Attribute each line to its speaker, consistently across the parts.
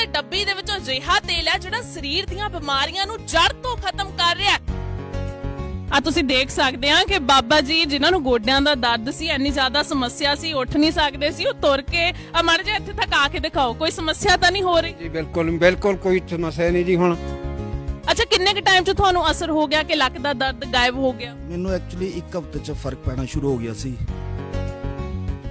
Speaker 1: ਬੰਦ ਡੱਬੀ ਦੇ ਵਿੱਚੋਂ ਅਜਿਹਾ ਤੇਲ ਹੈ ਜਿਹੜਾ ਸਰੀਰ ਦੀਆਂ ਬਿਮਾਰੀਆਂ ਨੂੰ ਜੜ ਤੋਂ ਖਤਮ ਕਰ ਰਿਹਾ ਹੈ। ਆ ਤੁਸੀਂ ਦੇਖ ਸਕਦੇ ਆ ਕਿ ਬਾਬਾ ਜੀ ਜਿਨ੍ਹਾਂ ਨੂੰ ਗੋਡਿਆਂ ਦਾ ਦਰਦ ਸੀ ਇੰਨੀ ਜ਼ਿਆਦਾ ਸਮੱਸਿਆ ਸੀ ਉੱਠ ਨਹੀਂ ਸਕਦੇ ਸੀ ਉਹ ਤੁਰ ਕੇ ਆ ਮੜ ਜਾ ਇੱਥੇ ਤੱਕ ਆ ਕੇ ਦਿਖਾਓ ਕੋਈ ਸਮੱਸਿਆ ਤਾਂ ਨਹੀਂ ਹੋ ਰਹੀ?
Speaker 2: ਜੀ ਬਿਲਕੁਲ ਬਿਲਕੁਲ ਕੋਈ ਸਮੱਸਿਆ ਨਹੀਂ ਜੀ ਹੁਣ।
Speaker 1: ਅੱਛਾ ਕਿੰਨੇ ਕੁ ਟਾਈਮ 'ਚ ਤੁਹਾਨੂੰ ਅਸਰ ਹੋ ਗਿਆ ਕਿ ਲੱਕ ਦਾ ਦਰਦ ਗਾਇਬ ਹੋ ਗਿਆ?
Speaker 3: ਮੈਨੂੰ ਐਕਚੁਅਲੀ ਇੱਕ ਹਫ਼ਤੇ 'ਚ ਫ਼ਰਕ ਪੈਣਾ ਸ਼ੁਰੂ ਹੋ ਗਿਆ ਸੀ।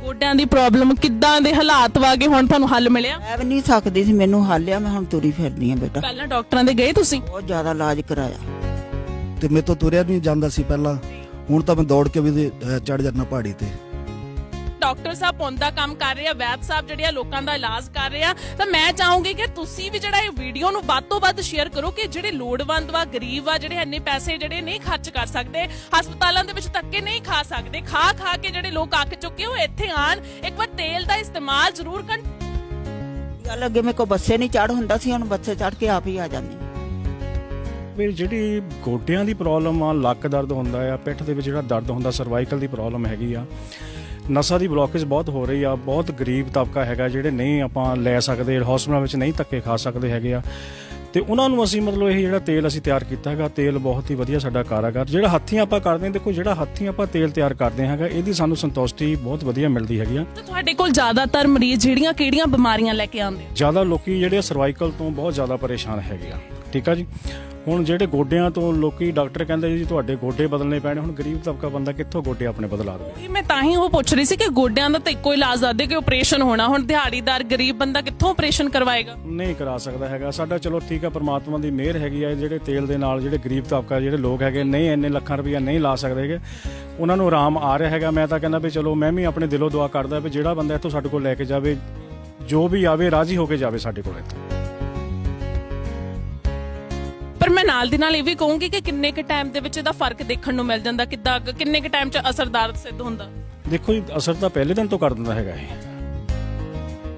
Speaker 1: ਗੋਡਿਆਂ ਦੀ ਪ੍ਰੋਬਲਮ ਕਿੱਦਾਂ ਦੇ ਹਾਲਾਤ ਵਾਗੇ ਹੁਣ ਤੁਹਾਨੂੰ ਹੱਲ ਮਿਲਿਆ?
Speaker 4: ਮੈਂ ਵੀ ਨਹੀਂ ਸਕਦੀ ਸੀ ਮੈਨੂੰ ਹਾਲਿਆ ਮੈਂ ਹੁਣ ਤੁਰੀ ਫਿਰਦੀ ਆ ਬੇਟਾ।
Speaker 1: ਪਹਿਲਾਂ ਡਾਕਟਰਾਂ ਦੇ ਗਏ ਤੁਸੀਂ?
Speaker 4: ਬਹੁਤ ਜ਼ਿਆਦਾ ਇਲਾਜ ਕਰਾਇਆ।
Speaker 3: ਤੇ ਮੇਰੇ ਤੋਂ ਤੁਰਿਆ ਨਹੀਂ ਜਾਂਦਾ ਸੀ ਪਹਿਲਾਂ। ਹੁਣ ਤਾਂ ਮੈਂ ਦੌੜ ਕੇ ਵੀ ਚੜ ਜਾਂਦਾ ਪਹਾੜੀ ਤੇ।
Speaker 1: ਡਾਕਟਰ ਸਾਹਿਬ ਪੌਂਦਾ ਕੰਮ ਕਰ ਰਹੇ ਆ ਵੈਦ ਸਾਹਿਬ ਜਿਹੜੇ ਆ ਲੋਕਾਂ ਦਾ ਇਲਾਜ ਕਰ ਰਹੇ ਆ ਤਾਂ ਮੈਂ ਚਾਹੂੰਗੀ ਕਿ ਤੁਸੀਂ ਵੀ ਜਿਹੜਾ ਇਹ ਵੀਡੀਓ ਨੂੰ ਵੱਧ ਤੋਂ ਵੱਧ ਸ਼ੇਅਰ ਕਰੋ ਕਿ ਜਿਹੜੇ ਲੋੜਵੰਦ ਵਾ ਗਰੀਬ ਆ ਜਿਹੜੇ ਇੰਨੇ ਪੈਸੇ ਜਿਹੜੇ ਨਹੀਂ ਖਰਚ ਕਰ ਸਕਦੇ ਹਸਪਤਾਲਾਂ ਦੇ ਵਿੱਚ ਧੱਕੇ ਨਹੀਂ ਖਾ ਸਕਦੇ ਖਾ ਖਾ ਕੇ ਜਿਹੜੇ ਲੋਕ ਅੱਕ ਚੁੱਕੇ ਉਹ ਇੱਥੇ ਆਣ ਇੱਕ ਵਾਰ ਤੇਲ ਦਾ ਇਸਤੇਮਾਲ ਜ਼ਰੂਰ ਕਰਨ।
Speaker 4: ਗੱਲ ਅੱਗੇ ਮੇਰੇ ਕੋ ਬੱਸੇ ਨਹੀਂ ਚੜ ਹੁੰਦਾ ਸੀ ਹੁਣ ਬੱਸੇ ਚੜ ਕੇ ਆਪ ਹੀ ਆ ਜਾਂਦੀ।
Speaker 5: ਵੀ ਜਿਹੜੀ ਗੋਡਿਆਂ ਦੀ ਪ੍ਰੋਬਲਮ ਆ ਲੱਕ ਦਰਦ ਹੁੰਦਾ ਆ ਪਿੱਠ ਦੇ ਵਿੱਚ ਜਿਹੜਾ ਦਰਦ ਹੁੰਦਾ ਸਰਵਾਈਕਲ ਦੀ ਪ੍ਰੋਬਲਮ ਹੈਗੀ ਆ। ਨਸਾਂ ਦੀ ਬਲੋਕੇਜ ਬਹੁਤ ਹੋ ਰਹੀ ਆ ਬਹੁਤ ਗਰੀਬ ਤਬਕਾ ਹੈਗਾ ਜਿਹੜੇ ਨਹੀਂ ਆਪਾਂ ਲੈ ਸਕਦੇ ਹਸਪਤਾਲਾਂ ਵਿੱਚ ਨਹੀਂ ਧੱਕੇ ਖਾ ਸਕਦੇ ਹੈਗੇ ਆ। ਤੇ ਉਹਨਾਂ ਨੂੰ ਅਸੀਂ ਮਤਲਬ ਇਹ ਜਿਹੜਾ ਤੇਲ ਅਸੀਂ ਤਿਆਰ ਕੀਤਾ ਹੈਗਾ ਤੇਲ ਬਹੁਤ ਹੀ ਵਧੀਆ ਸਾਡਾ ਕਾਰਾਗਰ। ਜਿਹੜਾ ਹੱਥੀਂ ਆਪਾਂ ਕਰਦੇ ਹਾਂ ਦੇਖੋ ਜਿਹੜਾ ਹੱਥੀਂ ਆਪਾਂ ਤੇਲ ਤਿਆਰ ਕਰਦੇ ਹੈਗਾ ਇਹਦੀ ਸਾਨੂੰ ਸੰਤੁਸ਼ਟੀ ਬਹੁਤ ਵਧੀਆ ਮਿਲਦੀ ਹੈਗੀ ਆ।
Speaker 1: ਤਾਂ ਤੁਹਾਡੇ ਕੋਲ ਜ਼ਿਆਦਾਤਰ ਮਰੀਜ਼ ਜਿਹੜੀਆਂ ਕਿਹੜੀਆਂ ਬਿਮਾਰੀਆਂ ਲੈ ਕੇ ਆਉਂਦੇ?
Speaker 5: ਜ਼ਿਆਦਾ ਲੋਕੀ ਜਿਹੜੇ ਸਰਵਾਈਕਲ ਤੋਂ ਬਹੁਤ ਜ਼ਿਆਦਾ ਪਰੇਸ਼ਾਨ ਹੈਗੇ ਆ। ਠੀਕ ਆ ਜੀ? ਹੁਣ ਜਿਹੜੇ ਗੋਡਿਆਂ ਤੋਂ ਲੋਕੀ ਡਾਕਟਰ ਕਹਿੰਦੇ ਜੀ ਤੁਹਾਡੇ ਗੋਡੇ ਬਦਲਨੇ ਪੈਣੇ ਹੁਣ ਗਰੀਬ ਤਬਕਾ ਬੰਦਾ ਕਿੱਥੋਂ ਗੋਡੇ ਆਪਣੇ ਬਦਲਾ ਦੇਵੇ?
Speaker 1: ਮੈਂ ਤਾਂ ਹੀ ਉਹ ਪੁੱਛ ਰਹੀ ਸੀ ਕਿ ਗੋਡਿਆਂ ਦਾ ਤਾਂ ਇੱਕੋ ਇਲਾਜ ਦੱਸਦੇ ਕਿ ਆਪਰੇਸ਼ਨ ਹੋਣਾ ਹੁਣ ਦਿਹਾੜੀਦਾਰ ਗਰੀਬ ਬੰਦਾ ਕਿੱਥੋਂ ਆਪਰੇਸ਼ਨ ਕਰਵਾਏਗਾ?
Speaker 5: ਨਹੀਂ ਕਰਾ ਸਕਦਾ ਹੈਗਾ। ਸਾਡਾ ਚਲੋ ਠੀਕ ਆ ਪਰਮਾਤਮਾ ਦੀ ਮਿਹਰ ਹੈਗੀ ਆ ਜਿਹੜੇ ਤੇਲ ਦੇ ਨਾਲ ਜਿਹੜੇ ਗਰੀਬ ਤਬਕਾ ਜਿਹੜੇ ਲੋਕ ਹੈਗੇ ਨਹੀਂ ਇੰਨੇ ਲੱਖਾਂ ਰੁਪਈਆ ਨਹੀਂ ਲਾ ਸਕਦੇ ਹੈਗੇ। ਉਹਨਾਂ ਨੂੰ ਆਰਾਮ ਆ ਰਿਹਾ ਹੈਗਾ। ਮੈਂ ਤਾਂ ਕਹਿੰਦਾ ਵੀ ਚਲੋ ਮੈਂ ਵੀ ਆਪਣੇ ਦਿਲੋਂ ਦੁਆ ਕਰਦਾ ਵੀ ਜਿਹੜਾ ਬੰਦਾ ਇੱਥੋਂ ਸਾਡੇ ਕੋਲ ਲੈ ਕੇ ਜਾਵੇ ਜੋ ਵੀ ਆਵੇ ਰਾਜ਼ੀ ਹੋ ਕੇ ਜਾਵੇ ਸਾਡੇ ਕੋਲ ਇੱਥੇ।
Speaker 1: ਪਰ ਮੈਂ ਨਾਲ ਦੀ ਨਾਲ ਇਹ ਵੀ ਕਹੂੰਗੀ ਕਿ ਕਿੰਨੇ ਕੁ ਟਾਈਮ ਦੇ ਵਿੱਚ ਇਹਦਾ ਫ਼ਰਕ ਦੇਖਣ ਨੂੰ ਮਿਲ ਜਾਂਦਾ ਕਿੱਦਾਂ ਕਿੰਨੇ ਕੁ ਟਾਈਮ 'ਚ ਅਸਰਦਾਰ ਸਿੱਧ ਹੁੰਦਾ।
Speaker 5: ਦੇਖੋ ਜੀ ਅਸਰ ਤਾਂ ਪਹਿਲੇ ਦਿਨ ਤੋਂ ਕਰ ਦਿੰਦਾ ਹੈਗਾ ਇਹ।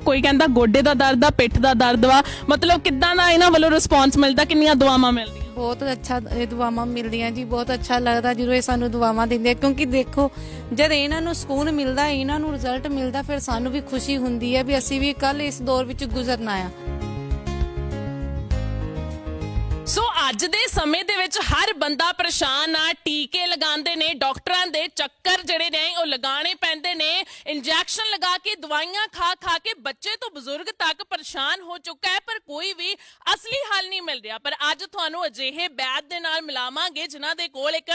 Speaker 1: ਕੋਈ ਕਹਿੰਦਾ ਗੋਡੇ ਦਾ ਦਰਦ ਆ ਪਿੱਠ ਦਾ ਦਰਦ ਵਾ ਮਤਲਬ ਕਿੱਦਾਂ ਦਾ ਇਹਨਾਂ ਵੱਲੋਂ ਰਿਸਪੌਂਸ ਮਿਲਦਾ ਕਿੰਨੀਆਂ ਦੁਆਵਾਂ ਮਿਲਦੀਆਂ?
Speaker 6: ਬਹੁਤ ਅੱਛਾ ਇਹ ਦੁਆਵਾਂ ਮਿਲਦੀਆਂ ਜੀ ਬਹੁਤ ਅੱਛਾ ਲੱਗਦਾ ਜਦੋਂ ਇਹ ਸਾਨੂੰ ਦੁਆਵਾਂ ਦਿੰਦੇ ਆ ਕਿਉਂਕਿ ਦੇਖੋ ਜਦ ਇਹਨਾਂ ਨੂੰ ਸਕੂਨ ਮਿਲਦਾ ਇਹਨਾਂ ਨੂੰ ਰਿਜ਼ਲਟ ਮਿਲਦਾ ਫਿਰ ਸਾਨੂੰ ਵੀ ਖੁਸ਼ੀ ਹੁੰਦੀ ਹੈ ਵੀ ਅਸੀਂ ਵੀ ਕੱਲ ਇਸ ਦੌਰ ਵਿੱਚ ਗੁਜ਼ਰਨਾ ਆ।
Speaker 1: ਸੋ ਅੱਜ ਦੇ ਸਮੇਂ ਦੇ ਵਿੱਚ ਹਰ ਬੰਦਾ ਪਰੇਸ਼ਾਨ ਆ, ਟੀਕੇ ਲਗਾਉਂਦੇ ਨੇ, ਡਾਕਟਰਾਂ ਦੇ ਚੱਕਰ ਜਿਹੜੇ ਨੇ ਉਹ ਲਗਾਉਣੇ ਪੈਂਦੇ ਨੇ। ਇੰਜੈਕਸ਼ਨ ਲਗਾ ਕੇ ਦਵਾਈਆਂ ਖਾ ਖਾ ਕੇ ਬੱਚੇ ਤੋਂ ਬਜ਼ੁਰਗ ਤੱਕ ਪਰੇਸ਼ਾਨ ਹੋ ਚੁੱਕਾ ਹੈ, ਪਰ ਕੋਈ ਵੀ ਅਸਲੀ ਹੱਲ ਨਹੀਂ ਮਿਲ ਰਿਹਾ। ਪਰ ਅੱਜ ਤੁਹਾਨੂੰ ਅਜਿਹੇ ਬੈਦ ਦੇ ਨਾਲ ਮਿਲਾਵਾਂਗੇ, ਜਿਨ੍ਹਾਂ ਦੇ ਕੋਲ ਇੱਕ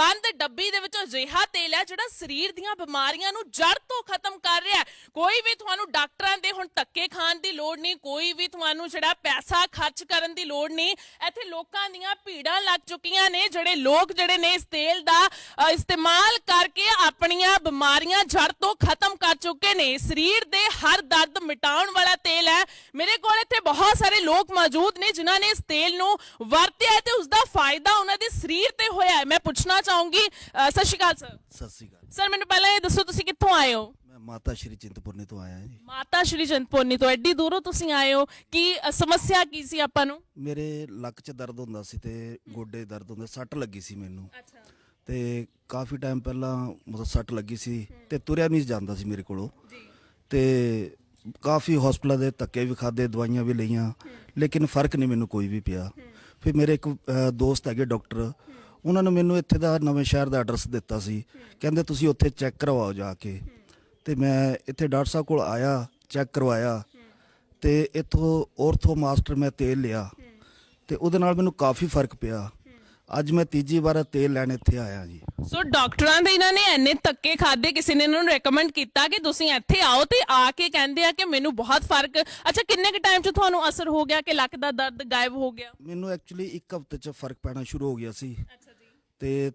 Speaker 1: ਬੰਦ ਡੱਬੀ ਦੇ ਵਿੱਚ ਅਜਿਹਾ ਤੇਲ ਹੈ, ਜਿਹੜਾ ਸਰੀਰ ਦੀਆਂ ਬਿਮਾਰੀਆਂ ਨੂੰ ਜੜ ਤੋਂ ਖਤਮ ਕਰ ਰਿਹਾ ਹੈ। ਕੋਈ ਵੀ ਤੁਹਾਨੂੰ ਡਾਕਟਰਾਂ ਦੇ ਹੁਣ ਧੱਕੇ ਖਾਣ ਦੀ ਲੋੜ ਨਹੀਂ, ਕੋਈ ਵੀ ਤੁਹਾਨੂੰ ਜਿਹੜਾ ਪੈਸਾ ਖਰਚ ਕਰਨ ਦੀ ਲੋੜ ਨਹੀਂ, ਇੱਥੇ ਲੋਕ ਦੀਆਂ ਭੀੜਾਂ ਲੱਗ ਚੁੱਕੀਆਂ ਨੇ ਜਿਹੜੇ ਲੋਕ ਜਿਹੜੇ ਨੇ ਇਸ ਤੇਲ ਦਾ ਇਸਤੇਮਾਲ ਕਰਕੇ ਆਪਣੀਆਂ ਬਿਮਾਰੀਆਂ ਜੜ ਤੋਂ ਖਤਮ ਕਰ ਚੁੱਕੇ ਨੇ। ਸਰੀਰ ਦੇ ਹਰ ਦਰਦ ਮਿਟਾਉਣ ਵਾਲਾ ਤੇਲ ਹੈ। ਮੇਰੇ ਕੋਲ ਇੱਥੇ ਬਹੁਤ ਸਾਰੇ ਲੋਕ ਮੌਜੂਦ ਨੇ ਜਿਨ੍ਹਾਂ ਨੇ ਇਸ ਤੇਲ ਨੂੰ ਵਰਤਿਆ ਤੇ ਉਸ ਦਾ ਫਾਇਦਾ ਉਹਨਾਂ ਦੇ ਸਰੀਰ ਤੇ ਹੋਇਆ ਹੈ। ਮੈਂ ਪੁੱਛਣਾ ਚਾਹੂੰਗੀ ਸਤਿ ਸ਼੍ਰੀ ਅਕਾਲ ਸਰ।
Speaker 3: ਸਤਿ ਸ੍ਰੀ ਅਕਾਲ।
Speaker 1: ਸਰ ਮੈਨੂੰ ਪਹਿਲਾਂ ਇਹ ਦੱਸੋ ਤੁਸੀਂ ਕਿੱਥੋਂ ਆਏ ਹੋ?
Speaker 3: ਮੈਂ ਮਾਤਾ ਸ਼੍ਰੀ ਚਿੰਤਪੁਰਨੀ ਤੋਂ ਆਇਆ ਜੀ।
Speaker 1: ਮਾਤਾ ਸ਼੍ਰੀ ਚੰਦਪੁਰਨੀ ਤੋਂ ਐਡੀ ਦੂਰੋਂ ਤੁਸੀਂ ਆਏ ਹੋ। ਕੀ ਅ, ਸਮੱਸਿਆ ਕੀ ਸੀ ਆਪਾਂ ਨੂੰ?
Speaker 3: ਮੇਰੇ ਲੱਕ 'ਚ ਦਰਦ ਹੁੰਦਾ ਸੀ ਤੇ ਗੋਡੇ ਦਰਦ ਹੁੰਦੇ ਸੱਟ ਲੱਗੀ ਸੀ ਮੈਨੂੰ।
Speaker 1: ਅੱਛਾ।
Speaker 3: ਤੇ ਕਾਫੀ ਟਾਈਮ ਪਹਿਲਾਂ ਮਤਲਬ ਸੱਟ ਲੱਗੀ ਸੀ ਤੇ ਤੁਰਿਆ ਨਹੀਂ ਜਾਂਦਾ ਸੀ ਮੇਰੇ ਕੋਲੋਂ।
Speaker 1: ਜੀ।
Speaker 3: ਤੇ ਕਾਫੀ ਹਸਪਤਾਲਾਂ ਦੇ ਧੱਕੇ ਵੀ ਖਾਦੇ ਦਵਾਈਆਂ ਵੀ ਲਈਆਂ ਲੇਕਿਨ ਫ਼ਰਕ ਨਹੀਂ ਮੈਨੂੰ ਕੋਈ ਵੀ ਪਿਆ। ਫਿਰ ਮੇਰੇ ਇੱਕ ਦੋਸਤ ਹੈਗੇ ਡਾਕਟਰ ਉਹਨਾਂ ਨੇ ਮੈਨੂੰ ਇੱਥੇ ਦਾ ਨਵੇਂ ਸ਼ਹਿਰ ਦਾ ਐਡਰੈਸ ਦਿੱਤਾ ਸੀ। ਕਹਿੰਦੇ ਤੁਸੀਂ ਉੱਥੇ ਚੈੱਕ ਕਰਵਾਓ ਜਾ ਕੇ। ਤੇ ਮੈਂ ਇੱਥੇ ਡਾਕਟਰ ਸਾਹਿਬ ਕੋਲ ਆਇਆ ਚੈੱਕ ਕਰਵਾਇਆ ਤੇ ਇੱਥੋਂ ਔਰਥੋ ਮਾਸਟਰ ਮੈਂ ਤੇਲ ਲਿਆ ਤੇ ਉਹਦੇ ਨਾਲ ਮੈਨੂੰ ਕਾਫੀ ਫ਼ਰਕ ਪਿਆ। ਅੱਜ ਮੈਂ ਤੀਜੀ ਵਾਰ ਤੇਲ ਲੈਣ ਇੱਥੇ ਆਇਆ ਜੀ।
Speaker 1: ਸੋ ਡਾਕਟਰਾਂ ਦੇ ਇਹਨਾਂ ਨੇ ਐਨੇ ਧੱਕੇ ਖਾਦੇ ਕਿਸੇ ਨੇ ਇਹਨਾਂ ਨੂੰ ਰეკਮੈਂਡ ਕੀਤਾ ਕਿ ਤੁਸੀਂ ਇੱਥੇ ਆਓ ਤੇ ਆ ਕੇ ਕਹਿੰਦੇ ਆ ਕਿ ਮੈਨੂੰ ਬਹੁਤ ਫ਼ਰਕ ਅੱਛਾ ਕਿੰਨੇ ਕੁ ਟਾਈਮ 'ਚ ਤੁਹਾਨੂੰ ਅਸਰ ਹੋ ਗਿਆ ਕਿ ਲੱਕ ਦਾ ਦਰਦ ਗਾਇਬ ਹੋ ਗਿਆ?
Speaker 3: ਮੈਨੂੰ ਐਕਚੁਅਲੀ ਇੱਕ ਹਫ਼ਤੇ 'ਚ ਫ਼ਰਕ ਪੈਣਾ ਸ਼ੁਰੂ ਹੋ ਗਿਆ ਸੀ।
Speaker 1: ਅੱਛਾ ਜੀ।
Speaker 3: ਤੇ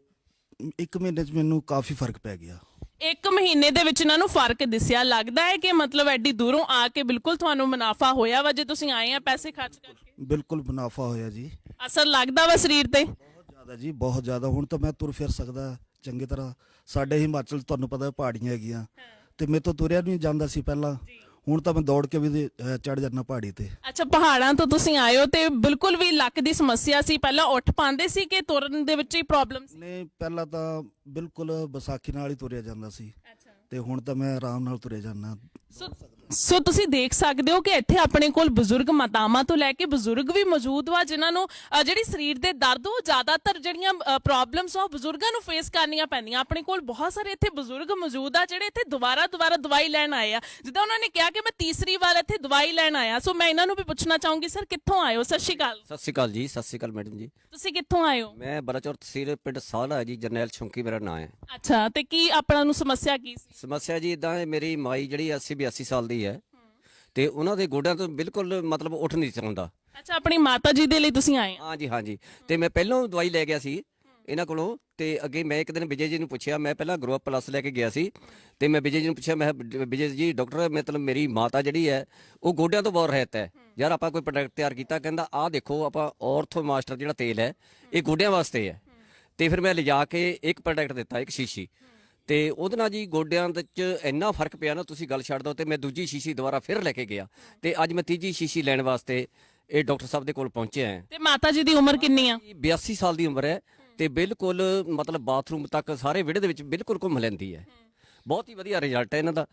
Speaker 3: ਇੱਕ ਮਹੀਨੇ 'ਚ ਮੈਨੂੰ ਕਾਫੀ ਫ਼ਰਕ ਪੈ ਗਿਆ।
Speaker 1: ਇੱਕ ਮਹੀਨੇ ਦੇ ਵਿੱਚ ਇਹਨਾਂ ਨੂੰ ਫ਼ਰਕ ਦਿਸਿਆ। ਲੱਗਦਾ ਹੈ ਕਿ ਮਤਲਬ ਐਡੀ ਦੂਰੋਂ ਆ ਕੇ ਬਿਲਕੁਲ ਤੁਹਾਨੂੰ ਮੁਨਾਫਾ ਹੋਇਆ ਵਾ ਜੇ ਤੁਸੀਂ ਆਏ ਆ ਪੈਸੇ ਖਰਚ ਕਰਕੇ।
Speaker 3: ਬਿਲਕੁਲ ਮੁਨਾਫਾ ਹੋਇਆ ਜੀ।
Speaker 1: ਅਸਰ ਲੱਗਦਾ ਵਾ ਸਰੀਰ ਤੇ?
Speaker 3: ਬਹੁਤ ਜ਼ਿਆਦਾ ਜੀ ਬਹੁਤ ਜ਼ਿਆਦਾ। ਹੁਣ ਤਾਂ ਮੈਂ ਤੁਰ ਫਿਰ ਸਕਦਾ ਚੰਗੀ ਤਰ੍ਹਾਂ। ਸਾਡੇ ਹਿਮਾਚਲ ਤੁਹਾਨੂੰ ਪਤਾ ਪਹਾੜੀਆਂ ਹੈਗੀਆਂ। ਤੇ ਮੇਰੇ ਤੋਂ ਤੁਰਿਆ ਨਹੀਂ ਜਾਂਦਾ ਸੀ ਪਹਿਲਾਂ। ਹੁਣ ਤਾਂ ਮੈਂ ਦੌੜ ਕੇ ਵੀ ਚੜ ਜਾਂਦਾ ਪਹਾੜੀ ਤੇ।
Speaker 1: ਅੱਛਾ ਪਹਾੜਾਂ ਤੋਂ ਤੁਸੀਂ ਹੋ ਤੇ ਬਿਲਕੁਲ ਵੀ ਲੱਕ ਦੀ ਸਮੱਸਿਆ ਸੀ। ਪਹਿਲਾਂ ਉੱਠ ਪਾਉਂਦੇ ਸੀ ਕਿ ਤੁਰਨ ਦੇ ਵਿੱਚ ਹੀ ਪ੍ਰੋਬਲਮ ਸੀ?
Speaker 3: ਨੇ ਪਹਿਲਾਂ ਤਾਂ ਬਿਲਕੁਲ ਵਿਸਾਖੀ ਨਾਲ ਹੀ ਤੁਰਿਆ ਜਾਂਦਾ ਸੀ।
Speaker 1: ਅੱਛਾ।
Speaker 3: ਤੇ ਹੁਣ ਤਾਂ ਮੈਂ ਆਰਾਮ ਨਾਲ ਤੁਰਿਆ ਜਾਂਦਾ।
Speaker 1: ਸੋ ਸੋ ਤੁਸੀਂ ਦੇਖ ਸਕਦੇ ਹੋ ਕਿ ਇੱਥੇ ਆਪਣੇ ਕੋਲ ਬਜ਼ੁਰਗ ਮਾਤਾਵਾਂ ਤੋਂ ਲੈ ਕੇ ਬਜ਼ੁਰਗ ਵੀ ਮੌਜੂਦ ਵਾ ਜਿਨ੍ਹਾਂ ਨੂੰ ਅ, ਜਿਹੜੀ ਸਰੀਰ ਦੇ ਦਰਦ ਉਹ ਜ਼ਿਆਦਾਤਰ ਜਿਹੜੀਆਂ ਪ੍ਰੋਬਲਮਸ ਆ ਉਹ ਬਜ਼ੁਰਗਾਂ ਨੂੰ ਫੇਸ ਕਰਨੀਆਂ ਪੈਂਦੀਆਂ। ਆਪਣੇ ਕੋਲ ਬਹੁਤ ਸਾਰੇ ਇੱਥੇ ਬਜ਼ੁਰਗ ਮੌਜੂਦ ਆ ਜਿਹੜੇ ਇੱਥੇ ਦੁਬਾਰਾ ਦੁਬਾਰਾ ਦਵਾਈ ਲੈਣ ਆਏ ਆ। ਜਿੱਦਾਂ ਉਹਨਾਂ ਨੇ ਕਿਹਾ ਕਿ ਮੈਂ ਤੀਸਰੀ ਵਾਰ ਇੱਥੇ ਦਵਾਈ ਲੈਣ ਆਇਆ। ਸੋ ਮੈਂ ਇਹਨਾਂ ਨੂੰ ਵੀ ਪੁੱਛਣਾ ਚਾਹੂੰਗੀ ਸਰ ਕਿੱਥੋਂ ਆਏ ਹੋ ਸਤਿ ਸ਼੍ਰੀ ਅਕਾਲ।
Speaker 7: ਸਤਿ ਸ਼੍ਰੀ ਅਕਾਲ ਜੀ ਸਤਿ ਸ਼੍ਰੀ ਅਕਾਲ ਮੈਡਮ ਜੀ।
Speaker 1: ਤੁਸੀਂ ਕਿੱਥੋਂ ਆਏ ਹੋ?
Speaker 7: ਮੈਂ ਬਲਾਚੌਰ ਤਹਿਸੀਲ ਪਿੰਡ ਸਾਲਾ ਹੈ ਜੀ ਜਰਨੈਲ ਛੁੰਕੀ ਮੇਰਾ ਨਾਮ ਹੈ।
Speaker 1: ਅੱਛਾ ਤੇ ਕੀ ਆਪਣਾ ਨੂੰ ਸਮੱਸਿਆ ਕੀ ਸੀ?
Speaker 7: ਸਮੱਸਿਆ ਜੀ ਇਦਾਂ ਹੈ ਮੇਰੀ ਮਾਈ ਜਿਹੜੀ 80 82 ਸਾਲ ਦੀ ਹੈ। ਤੇ ਉਹਨਾਂ ਦੇ ਗੋਡਿਆਂ ਤੋਂ ਬਿਲਕੁਲ ਮਤਲਬ ਉੱਠ ਨਹੀਂ ਸਕਦਾ।
Speaker 1: ਅੱਛਾ ਆਪਣੀ ਮਾਤਾ ਜੀ ਦੇ ਲਈ ਤੁਸੀਂ ਆਏ ਆ?
Speaker 7: ਹਾਂਜੀ ਹਾਂਜੀ। ਤੇ ਮੈਂ ਪਹਿਲਾਂ ਦਵਾਈ ਲੈ ਗਿਆ ਸੀ ਇਹਨਾਂ ਕੋਲੋਂ ਤੇ ਅੱਗੇ ਮੈਂ ਇੱਕ ਦਿਨ ਵਿਜੇ ਜੀ ਨੂੰ ਪੁੱਛਿਆ ਮੈਂ ਪਹਿਲਾਂ ਗਰੋ ਪਲੱਸ ਲੈ ਕੇ ਗਿਆ ਸੀ ਤੇ ਮੈਂ ਵਿਜੇ ਜੀ ਨੂੰ ਪੁੱਛਿਆ ਮੈਂ ਕਿਹਾ, ਵਿਜੇ ਜੀ ਡਾਕਟਰ ਮਤਲਬ ਮੇਰੀ ਮਾਤਾ ਜਿਹੜੀ ਹੈ ਉਹ ਗੋਡਿਆਂ ਤੋਂ ਬਹੁਤ ਰਹਿਤ ਹੈ। ਯਾਰ ਆਪਾਂ ਕੋਈ ਪ੍ਰੋਡਕਟ ਤਿਆਰ ਕੀਤਾ ਕਹਿੰਦਾ ਆਹ ਦੇਖੋ ਆਪਾਂ ਔਰਥੋ ਮਾਸਟਰ ਜਿਹੜਾ ਤੇਲ ਹੈ ਇਹ ਗੋਡਿਆਂ ਵਾਸਤੇ ਹੈ। ਤੇ ਫਿਰ ਮੈਂ ਲਿਜਾ ਕੇ ਇੱਕ ਪ੍ਰੋਡਕਟ ਦਿੱਤਾ ਇੱਕ ਸ਼ੀਸ਼ੀ। ਤੇ ਉਹਦੇ ਨਾਲ ਜੀ ਗੋਡਿਆਂ ਦੇ ਚ ਇੰਨਾ ਫ਼ਰਕ ਪਿਆ ਨਾ ਤੁਸੀਂ ਗੱਲ ਛੱਡ ਦਿਓ ਤੇ ਮੈਂ ਦੂਜੀ ਸ਼ੀਸ਼ੀ ਦੁਬਾਰਾ ਫਿਰ ਲੈ ਕੇ ਗਿਆ। ਤੇ ਅੱਜ ਮੈਂ ਤੀਜੀ ਸ਼ੀਸ਼ੀ ਲੈਣ ਵਾਸਤੇ ਇਹ ਡਾਕਟਰ ਸਾਹਿਬ ਦੇ ਕੋਲ ਪਹੁੰਚਿਆ ਹਾਂ।
Speaker 1: ਤੇ ਮਾਤਾ ਜੀ ਦੀ ਉਮਰ ਕਿੰਨੀ ਆ?
Speaker 7: 82 ਸਾਲ ਦੀ ਉਮਰ ਹੈ ਤੇ ਬਿਲਕੁਲ ਮਤਲਬ ਬਾਥਰੂਮ ਤੱਕ ਸਾਰੇ ਵਿਹੜੇ ਦੇ ਵਿੱਚ ਬਿਲਕੁਲ ਘੁੰਮ ਲੈਂਦੀ ਹੈ। ਬਹੁਤ ਹੀ ਵਧੀਆ ਰਿਜ਼ਲਟ ਹੈ ਇਹਨਾਂ ਦਾ।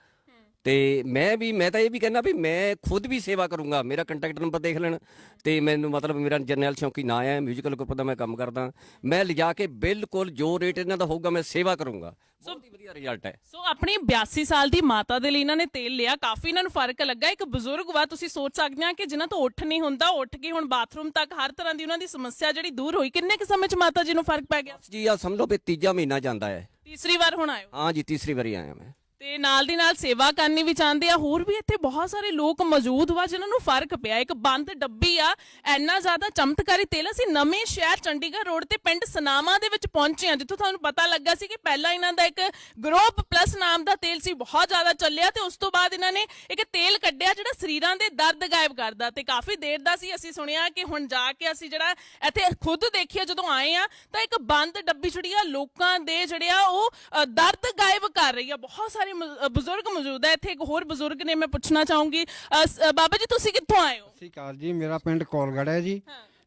Speaker 7: ਤੇ ਮੈਂ ਵੀ ਮੈਂ ਤਾਂ ਇਹ ਵੀ ਕਹਿੰਦਾ ਵੀ ਮੈਂ ਖੁਦ ਵੀ ਸੇਵਾ ਕਰੂੰਗਾ। ਮੇਰਾ ਕੰਟੈਕਟ ਨੰਬਰ ਦੇਖ ਲੈਣ ਤੇ ਮੈਨੂੰ ਮਤਲਬ ਮੇਰਾ ਜਰਨੈਲ ਸ਼ੌਂਕੀ ਨਾਂ ਹੈ ਮਿਊਜ਼ੀਕਲ ਗਰੁੱਪ ਦਾ ਮੈਂ ਕੰਮ ਕਰਦਾ। ਮੈਂ ਲਿਜਾ ਕੇ ਬਿਲਕੁਲ ਜੋ ਰੇਟ ਇਹਨਾਂ ਦਾ ਹੋਊਗਾ ਮੈਂ ਸੇਵਾ ਕਰੂੰਗਾ। ਬਹੁਤ ਹੀ ਵਧੀਆ ਰਿਜ਼ਲਟ ਹੈ।
Speaker 1: ਸੋ ਆਪਣੀ 82 ਸਾਲ ਦੀ ਮਾਤਾ ਦੇ ਲਈ ਇਹਨਾਂ ਨੇ ਤੇਲ ਲਿਆ। ਕਾਫੀ ਇਹਨਾਂ ਨੂੰ ਫ਼ਰਕ ਲੱਗਾ। ਇੱਕ ਬਜ਼ੁਰਗ ਵਾ ਤੁਸੀਂ ਸੋਚ ਸਕਦੇ ਆ ਕਿ ਜਿਨ੍ਹਾਂ ਤੋਂ ਉੱਠ ਨਹੀਂ ਹੁੰਦਾ ਉੱਠ ਕੇ ਹੁਣ ਬਾਥਰੂਮ ਤੱਕ ਹਰ ਤਰ੍ਹਾਂ ਦੀ ਉਹਨਾਂ ਦੀ ਸਮੱਸਿਆ ਜਿਹੜੀ ਦੂਰ ਹੋਈ ਕਿੰਨੇ ਕੁ ਸਮੇਂ 'ਚ ਮਾਤਾ ਜੀ ਨੂੰ ਫ਼ਰਕ ਪੈ ਗਿਆ?
Speaker 7: ਜੀ ਆ ਸਮਝ ਲਓ ਵੀ ਤੀਜਾ ਮਹੀਨਾ ਜਾਂਦਾ ਹੈ।
Speaker 1: ਤੀਸਰੀ ਵਾਰ ਹੁਣ ਆਇਓ
Speaker 7: ਹਾਂ ਜੀ ਤੀਸਰੀ ਵਾਰੀ ਆਇਆ ਮੈਂ।
Speaker 1: ਤੇ ਨਾਲ ਦੀ ਨਾਲ ਸੇਵਾ ਕਰਨੀ ਵੀ ਚਾਹੁੰਦੇ ਆ। ਹੋਰ ਵੀ ਇੱਥੇ ਬਹੁਤ ਸਾਰੇ ਲੋਕ ਮੌਜੂਦ ਵਾ ਜਿਨ੍ਹਾਂ ਨੂੰ ਫ਼ਰਕ ਪਿਆ। ਇੱਕ ਬੰਦ ਡੱਬੀ ਆ, ਇੰਨਾ ਜ਼ਿਆਦਾ ਚਮਤਕਾਰੀ ਤੇਲ ਅਸੀਂ ਨਵੇਂ ਸ਼ਹਿਰ ਚੰਡੀਗੜ੍ਹ ਰੋਡ ਤੇ ਪਿੰਡ ਸਨਾਮਾ ਦੇ ਵਿੱਚ ਪਹੁੰਚੇ ਆ ਜਿੱਥੋਂ ਤੁਹਾਨੂੰ ਪਤਾ ਲੱਗਾ ਸੀ ਕਿ ਪਹਿਲਾਂ ਇਹਨਾਂ ਦਾ ਇੱਕ ਗਰੋਪ ਪਲੱਸ ਨਾਮ ਦਾ ਤੇਲ ਸੀ, ਬਹੁਤ ਜ਼ਿਆਦਾ ਚੱਲਿਆ ਤੇ ਉਸ ਤੋਂ ਬਾਅਦ ਇਹਨਾਂ ਨੇ ਇੱਕ ਤੇਲ ਕੱਢਿਆ ਜਿਹੜਾ ਸਰੀਰਾਂ ਦੇ ਦਰਦ ਗਾਇਬ ਕਰਦਾ ਤੇ ਕਾਫੀ ਦੇਰ ਦਾ ਸੀ। ਅਸੀਂ ਸੁਣਿਆ ਕਿ ਹੁਣ ਜਾ ਕੇ ਅਸੀਂ ਜਿਹੜਾ ਇੱਥੇ ਖੁਦ ਦੇਖਿਆ ਜਦੋਂ ਆਏ ਆ ਤਾਂ ਇੱਕ ਬੰਦ ਡੱਬੀ ਜਿਹੜੀ ਆ, ਲੋਕਾਂ ਦੇ ਜਿਹੜੇ ਆ, ਉਹ ਦਰਦ ਗਾਇਬ ਕਰ ਰਹੀ ਆ। ਬਹੁਤ ਸਾਰੇ ਅ, ਬਜ਼ੁਰਗ ਮੌਜੂਦ ਹੈ ਇੱਥੇ ਇੱਕ ਹੋਰ ਬਜ਼ੁਰਗ ਨੇ ਮੈਂ ਪੁੱਛਣਾ ਚਾਹੂੰਗੀ। ਅ, ਸ- ਅ, ਬਾਬਾ ਜੀ ਤੁਸੀਂ ਕਿੱਥੋਂ ਆਏ ਹੋ?
Speaker 2: ਸਤਿ ਸ਼੍ਰੀ ਅਕਾਲ ਜੀ ਮੇਰਾ ਪਿੰਡ ਕੋਲਗੜ ਹੈ ਜੀ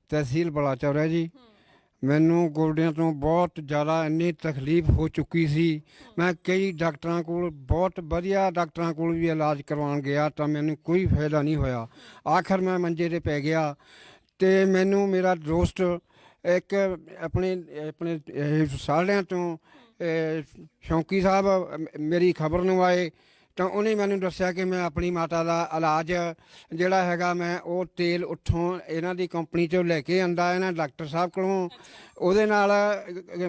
Speaker 2: ਤਹਿਸੀਲ ਬਲਾਚੌਰ ਹੈ ਜੀ। ਮੈਨੂੰ ਗੋਡਿਆਂ ਤੋਂ ਬਹੁਤ ਜ਼ਿਆਦਾ ਇੰਨੀ ਤਕਲੀਫ ਹੋ ਚੁੱਕੀ ਸੀ। ਮੈਂ ਕਈ ਡਾਕਟਰਾਂ ਕੋਲ ਬਹੁਤ ਵਧੀਆ ਡਾਕਟਰਾਂ ਕੋਲ ਵੀ ਇਲਾਜ ਕਰਵਾਉਣ ਗਿਆ ਤਾਂ ਮੈਨੂੰ ਕੋਈ ਫਾਇਦਾ ਨਹੀਂ ਹੋਇਆ। ਆਖਰ ਮੈਂ ਮੰਜੇ ਤੇ ਪੈ ਗਿਆ ਤੇ ਮੈਨੂੰ ਮੇਰਾ ਦੋਸਤ ਇੱਕ ਆਪਣੇ ਆਪਣੇ ਇਹ ਸਾਲਿਆਂ ਤੋਂ ਸ਼ੌਂਕੀ ਸਾਹਿਬ ਮੇਰੀ ਖਬਰ ਨੂੰ ਆਏ ਤਾਂ ਉਹਨੇ ਮੈਨੂੰ ਦੱਸਿਆ ਕਿ ਮੈਂ ਆਪਣੀ ਮਾਤਾ ਦਾ ਇਲਾਜ ਜਿਹੜਾ ਹੈਗਾ ਮੈਂ ਉਹ ਤੇਲ ਉੱਥੋਂ ਇਹਨਾਂ ਦੀ ਕੰਪਨੀ ਚੋਂ ਲੈ ਕੇ ਆਂਦਾ, ਇਹਨਾਂ ਡਾਕਟਰ ਸਾਹਿਬ ਕੋਲੋਂ। ਉਹਦੇ ਨਾਲ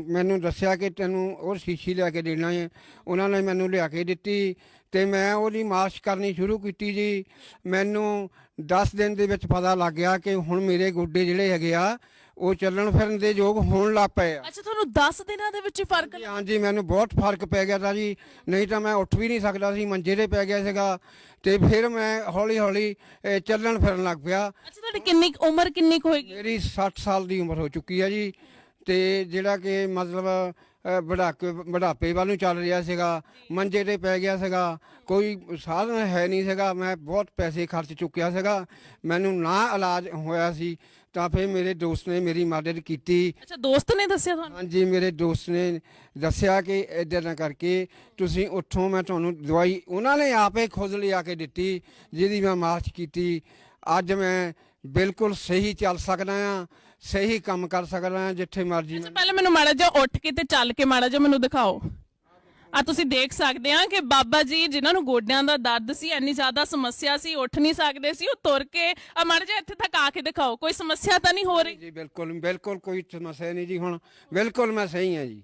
Speaker 2: ਮੈਨੂੰ ਦੱਸਿਆ ਕਿ ਤੈਨੂੰ ਉਹ ਸ਼ੀਸ਼ੀ ਲਿਆ ਕੇ ਦੇਣਾ ਹੈ। ਉਹਨਾਂ ਨੇ ਮੈਨੂੰ ਲਿਆ ਕੇ ਦਿੱਤੀ ਤੇ ਮੈਂ ਉਹਦੀ ਮਾਲਿਸ਼ ਕਰਨੀ ਸ਼ੁਰੂ ਕੀਤੀ ਜੀ। ਮੈਨੂੰ 10 ਦਿਨ ਦੇ ਵਿੱਚ ਪਤਾ ਲੱਗ ਗਿਆ ਕਿ ਹੁਣ ਮੇਰੇ ਗੋਡੇ ਜਿਹੜੇ ਹੈਗੇ ਆ ਉਹ ਚੱਲਣ ਫਿਰਨ ਦੇ ਯੋਗ ਹੋਣ ਲੱਗ ਪਏ ਆ।
Speaker 1: ਅੱਛਾ ਤੁਹਾਨੂੰ 10 ਦਿਨਾਂ ਦੇ ਵਿੱਚ ਹੀ ਫ਼ਰਕ
Speaker 2: ਜੀ, ਹਾਂਜੀ ਮੈਨੂੰ ਬਹੁਤ ਫ਼ਰਕ ਪੈ ਗਿਆ ਤਾਂ ਜੀ। ਨਹੀਂ ਤਾਂ ਮੈਂ ਉੱਠ ਵੀ ਨਹੀਂ ਸਕਦਾ ਸੀ ਮੰਜੇ ਤੇ ਪੈ ਗਿਆ ਸੀਗਾ। ਤੇ ਫਿਰ ਮੈਂ ਹੌਲੀ ਹੌਲੀ ਅਹ, ਚੱਲਣ ਫਿਰਨ ਲੱਗ ਪਿਆ।
Speaker 1: ਅੱਛਾ ਤੁਹਾਡੀ ਕਿੰਨੀ ਕੁ ਉਮਰ ਕਿੰਨੀ ਕੁ ਹੋਏਗੀ?
Speaker 2: ਮੇਰੀ 60 ਸਾਲ ਦੀ ਉਮਰ ਹੋ ਚੁੱਕੀ ਹੈ ਜੀ। ਤੇ ਜਿਹੜਾ ਕਿ ਮਤਲਬ ਬੁਢਾਪੇ ਬੁਢਾਪੇ ਵੱਲ ਨੂੰ ਚੱਲ ਰਿਹਾ ਸੀਗਾ ਮੰਜੇ ਤੇ ਪੈ ਗਿਆ ਸੀਗਾ ਕੋਈ ਸਾਧਨ ਹੈ ਨਹੀਂ ਸੀਗਾ ਮੈਂ ਬਹੁਤ ਪੈਸੇ ਖਰਚ ਚੁੱਕਿਆ ਸੀਗਾ ਮੈਨੂੰ ਨਾ ਇਲਾਜ ਹੋਇਆ ਸੀ ਤਾਂ ਫਿਰ ਮੇਰੇ ਦੋਸਤ ਨੇ ਮੇਰੀ ਮਦਦ ਕੀਤੀ।
Speaker 1: ਅੱਛਾ ਦੋਸਤ ਨੇ ਦੱਸਿਆ ਤੁਹਾਨੂੰ?
Speaker 2: ਹਾਂਜੀ ਮੇਰੇ ਦੋਸਤ ਨੇ ਦੱਸਿਆ ਕਿ ਇਦਾਂ ਨਾ ਕਰਕੇ ਤੁਸੀਂ ਉੱਥੋਂ ਮੈਂ ਤੁਹਾਨੂੰ ਦਵਾਈ ਉਹਨਾਂ ਨੇ ਆਪੇ ਖੁਦ ਲਿਆ ਕੇ ਦਿੱਤੀ ਜਿਹਦੀ ਮੈਂ ਮਾਲਿਸ਼ ਕੀਤੀ। ਅੱਜ ਮੈਂ ਬਿਲਕੁਲ ਸਹੀ ਚੱਲ ਸਕਦਾ ਆ ਸਹੀ ਕੰਮ ਕਰ ਸਕਦਾ ਆ ਜਿੱਥੇ ਮਰਜ਼ੀ
Speaker 1: ਅੱਛਾ ਪਹਿਲਾਂ ਮੈਨੂੰ ਮਾੜਾ ਜਿਹਾ ਉੱਠ ਕੇ ਤੇ ਚੱਲ ਕੇ ਮਾੜਾ ਜਿਹਾ ਮੈਨੂੰ ਦਿਖਾਓ। ਆ ਤੁਸੀਂ ਦੇਖ ਸਕਦੇ ਆ ਕਿ ਬਾਬਾ ਜੀ ਜਿਨ੍ਹਾਂ ਨੂੰ ਗੋਡਿਆਂ ਦਾ ਦਰਦ ਸੀ ਇੰਨੀ ਜ਼ਿਆਦਾ ਸਮੱਸਿਆ ਸੀ ਉੱਠ ਨਹੀਂ ਸਕਦੇ ਸੀ ਉਹ ਤੁਰ ਕੇ ਆ ਮਾੜਾ ਜਿਹਾ ਇੱਥੇ ਤੱਕ ਆ ਕੇ ਦਿਖਾਓ ਕੋਈ ਸਮੱਸਿਆ ਤਾਂ ਨਹੀਂ ਹੋ ਰਹੀ?
Speaker 2: ਜੀ ਬਿਲਕੁਲ ਬਿਲਕੁਲ ਕੋਈ ਸਮੱਸਿਆ ਨਹੀਂ ਜੀ ਹੁਣ ਬਿਲਕੁਲ ਮੈਂ ਸਹੀ ਹਾਂ ਜੀ।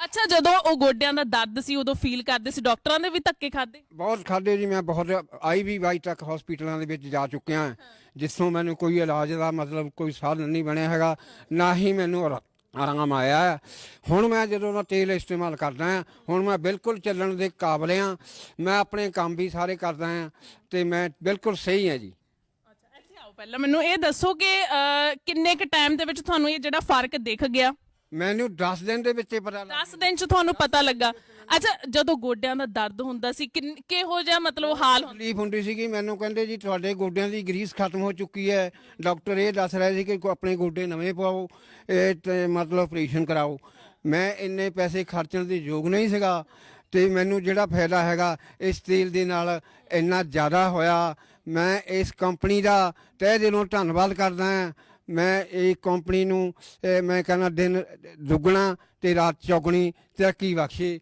Speaker 1: ਅੱਛਾ ਜਦੋਂ ਉਹ ਗੋਡਿਆਂ ਦਾ ਦਰਦ ਸੀ ਉਦੋਂ ਫੀਲ ਕਰਦੇ ਸੀ? ਡਾਕਟਰਾਂ ਦੇ ਵੀ ਧੱਕੇ ਖਾਦੇ
Speaker 2: ਬਹੁਤ ਖਾਦੇ ਜੀ ਮੈਂ ਬਹੁਤ ਆਈਵੀਵਾਈ ਤੱਕ ਹਸਪੀਟਲਾਂ ਦੇ ਵਿੱਚ ਜਾ ਚੁੱਕਿਆ ਹਾਂ। ਜਿੱਥੋਂ ਮੈਨੂੰ ਕੋਈ ਇਲਾਜ ਦਾ ਮਤਲਬ ਕੋਈ ਸਾਧਨ ਨਹੀਂ ਬਣਿਆ ਹੈਗਾ ਨਾ ਹੀ ਮੈਨੂੰ ਆਰਾ- ਆਰਾਮ ਆਇਆ ਹੈ। ਹੁਣ ਮੈਂ ਜਦੋਂ ਦਾ ਤੇਲ ਇਸਤੇਮਾਲ ਕਰਦਾ ਹਾਂ ਹੁਣ ਮੈਂ ਬਿਲਕੁਲ ਚੱਲਣ ਦੇ ਕਾਬਲ ਹਾਂ। ਮੈਂ ਆਪਣੇ ਕੰਮ ਵੀ ਸਾਰੇ ਕਰਦਾ ਹਾਂ ਤੇ ਮੈਂ ਬਿਲਕੁਲ ਸਹੀ ਹਾਂ ਜੀ।
Speaker 1: ਅੱਛਾ ਇੱਥੇ ਆਓ ਪਹਿਲਾਂ। ਮੈਨੂੰ ਇਹ ਦੱਸੋ ਕਿ ਅਹ, ਕਿੰਨੇ ਕ ਟਾਈਮ ਦੇ ਵਿੱਚ ਤੁਹਾਨੂੰ ਇਹ ਜਿਹੜਾ ਫ਼ਰਕ ਦਿਖ ਗਿਆ?
Speaker 2: ਮੈਨੂੰ 10 ਦਿਨ ਦੇ ਵਿੱਚ ਹੀ ਪਤਾ ਲੱਗ
Speaker 1: 10 ਦਿਨ ਚ ਤੁਹਾਨੂੰ ਪਤਾ ਲੱਗਾ। ਅੱਛਾ ਜਦੋਂ ਗੋਡਿਆਂ ਦਾ ਦਰਦ ਹੁੰਦਾ ਸੀ ਕਿੰਨ- ਕਿਹੋ ਜਿਹਾ ਮਤਲਬ ਹਾਲ ਹੁੰਦਾ
Speaker 2: ਤਕਲੀਫ ਹੁੰਦੀ ਸੀ ਕਿ ਮੈਨੂੰ ਕਹਿੰਦੇ ਜੀ ਤੁਹਾਡੇ ਗੋਡਿਆਂ ਦੀ ਗਰੀਸ ਖਤਮ ਹੋ ਚੁੱਕੀ ਹੈ। ਡਾਕਟਰ ਇਹ ਦੱਸ ਰਿਹਾ ਸੀ ਕਿ ਕੋ- ਆਪਣੇ ਗੋਡੇ ਨਵੇਂ ਪਵਾਓ ਇਹ ਤੇ ਮਤਲਬ ਆਪਰੇਸ਼ਨ ਕਰਾਓ। ਮੈਂ ਇੰਨੇ ਪੈਸੇ ਖਰਚਣ ਦੇ ਯੋਗ ਨਹੀਂ ਸੀਗਾ ਤੇ ਮੈਨੂੰ ਜਿਹੜਾ ਫਾਇਦਾ ਹੈਗਾ ਇਸ ਤੇਲ ਦੇ ਨਾਲ ਇੰਨਾ ਜ਼ਿਆਦਾ ਹੋਇਆ। ਮੈਂ ਇਸ ਕੰਪਨੀ ਦਾ ਤਹਿ ਦਿਲੋਂ ਧੰਨਵਾਦ ਕਰਦਾ ਹਾਂ। ਮੈਂ ਇਹ ਕੰਪਨੀ ਨੂੰ ਮੈਂ ਕਹਿੰਦਾ ਦਿਨ ਦੁੱਗਣਾ ਤੇ ਰਾਤ ਚੌਗਣੀ ਤਰੱਕੀ ਬਖਸ਼ੇ?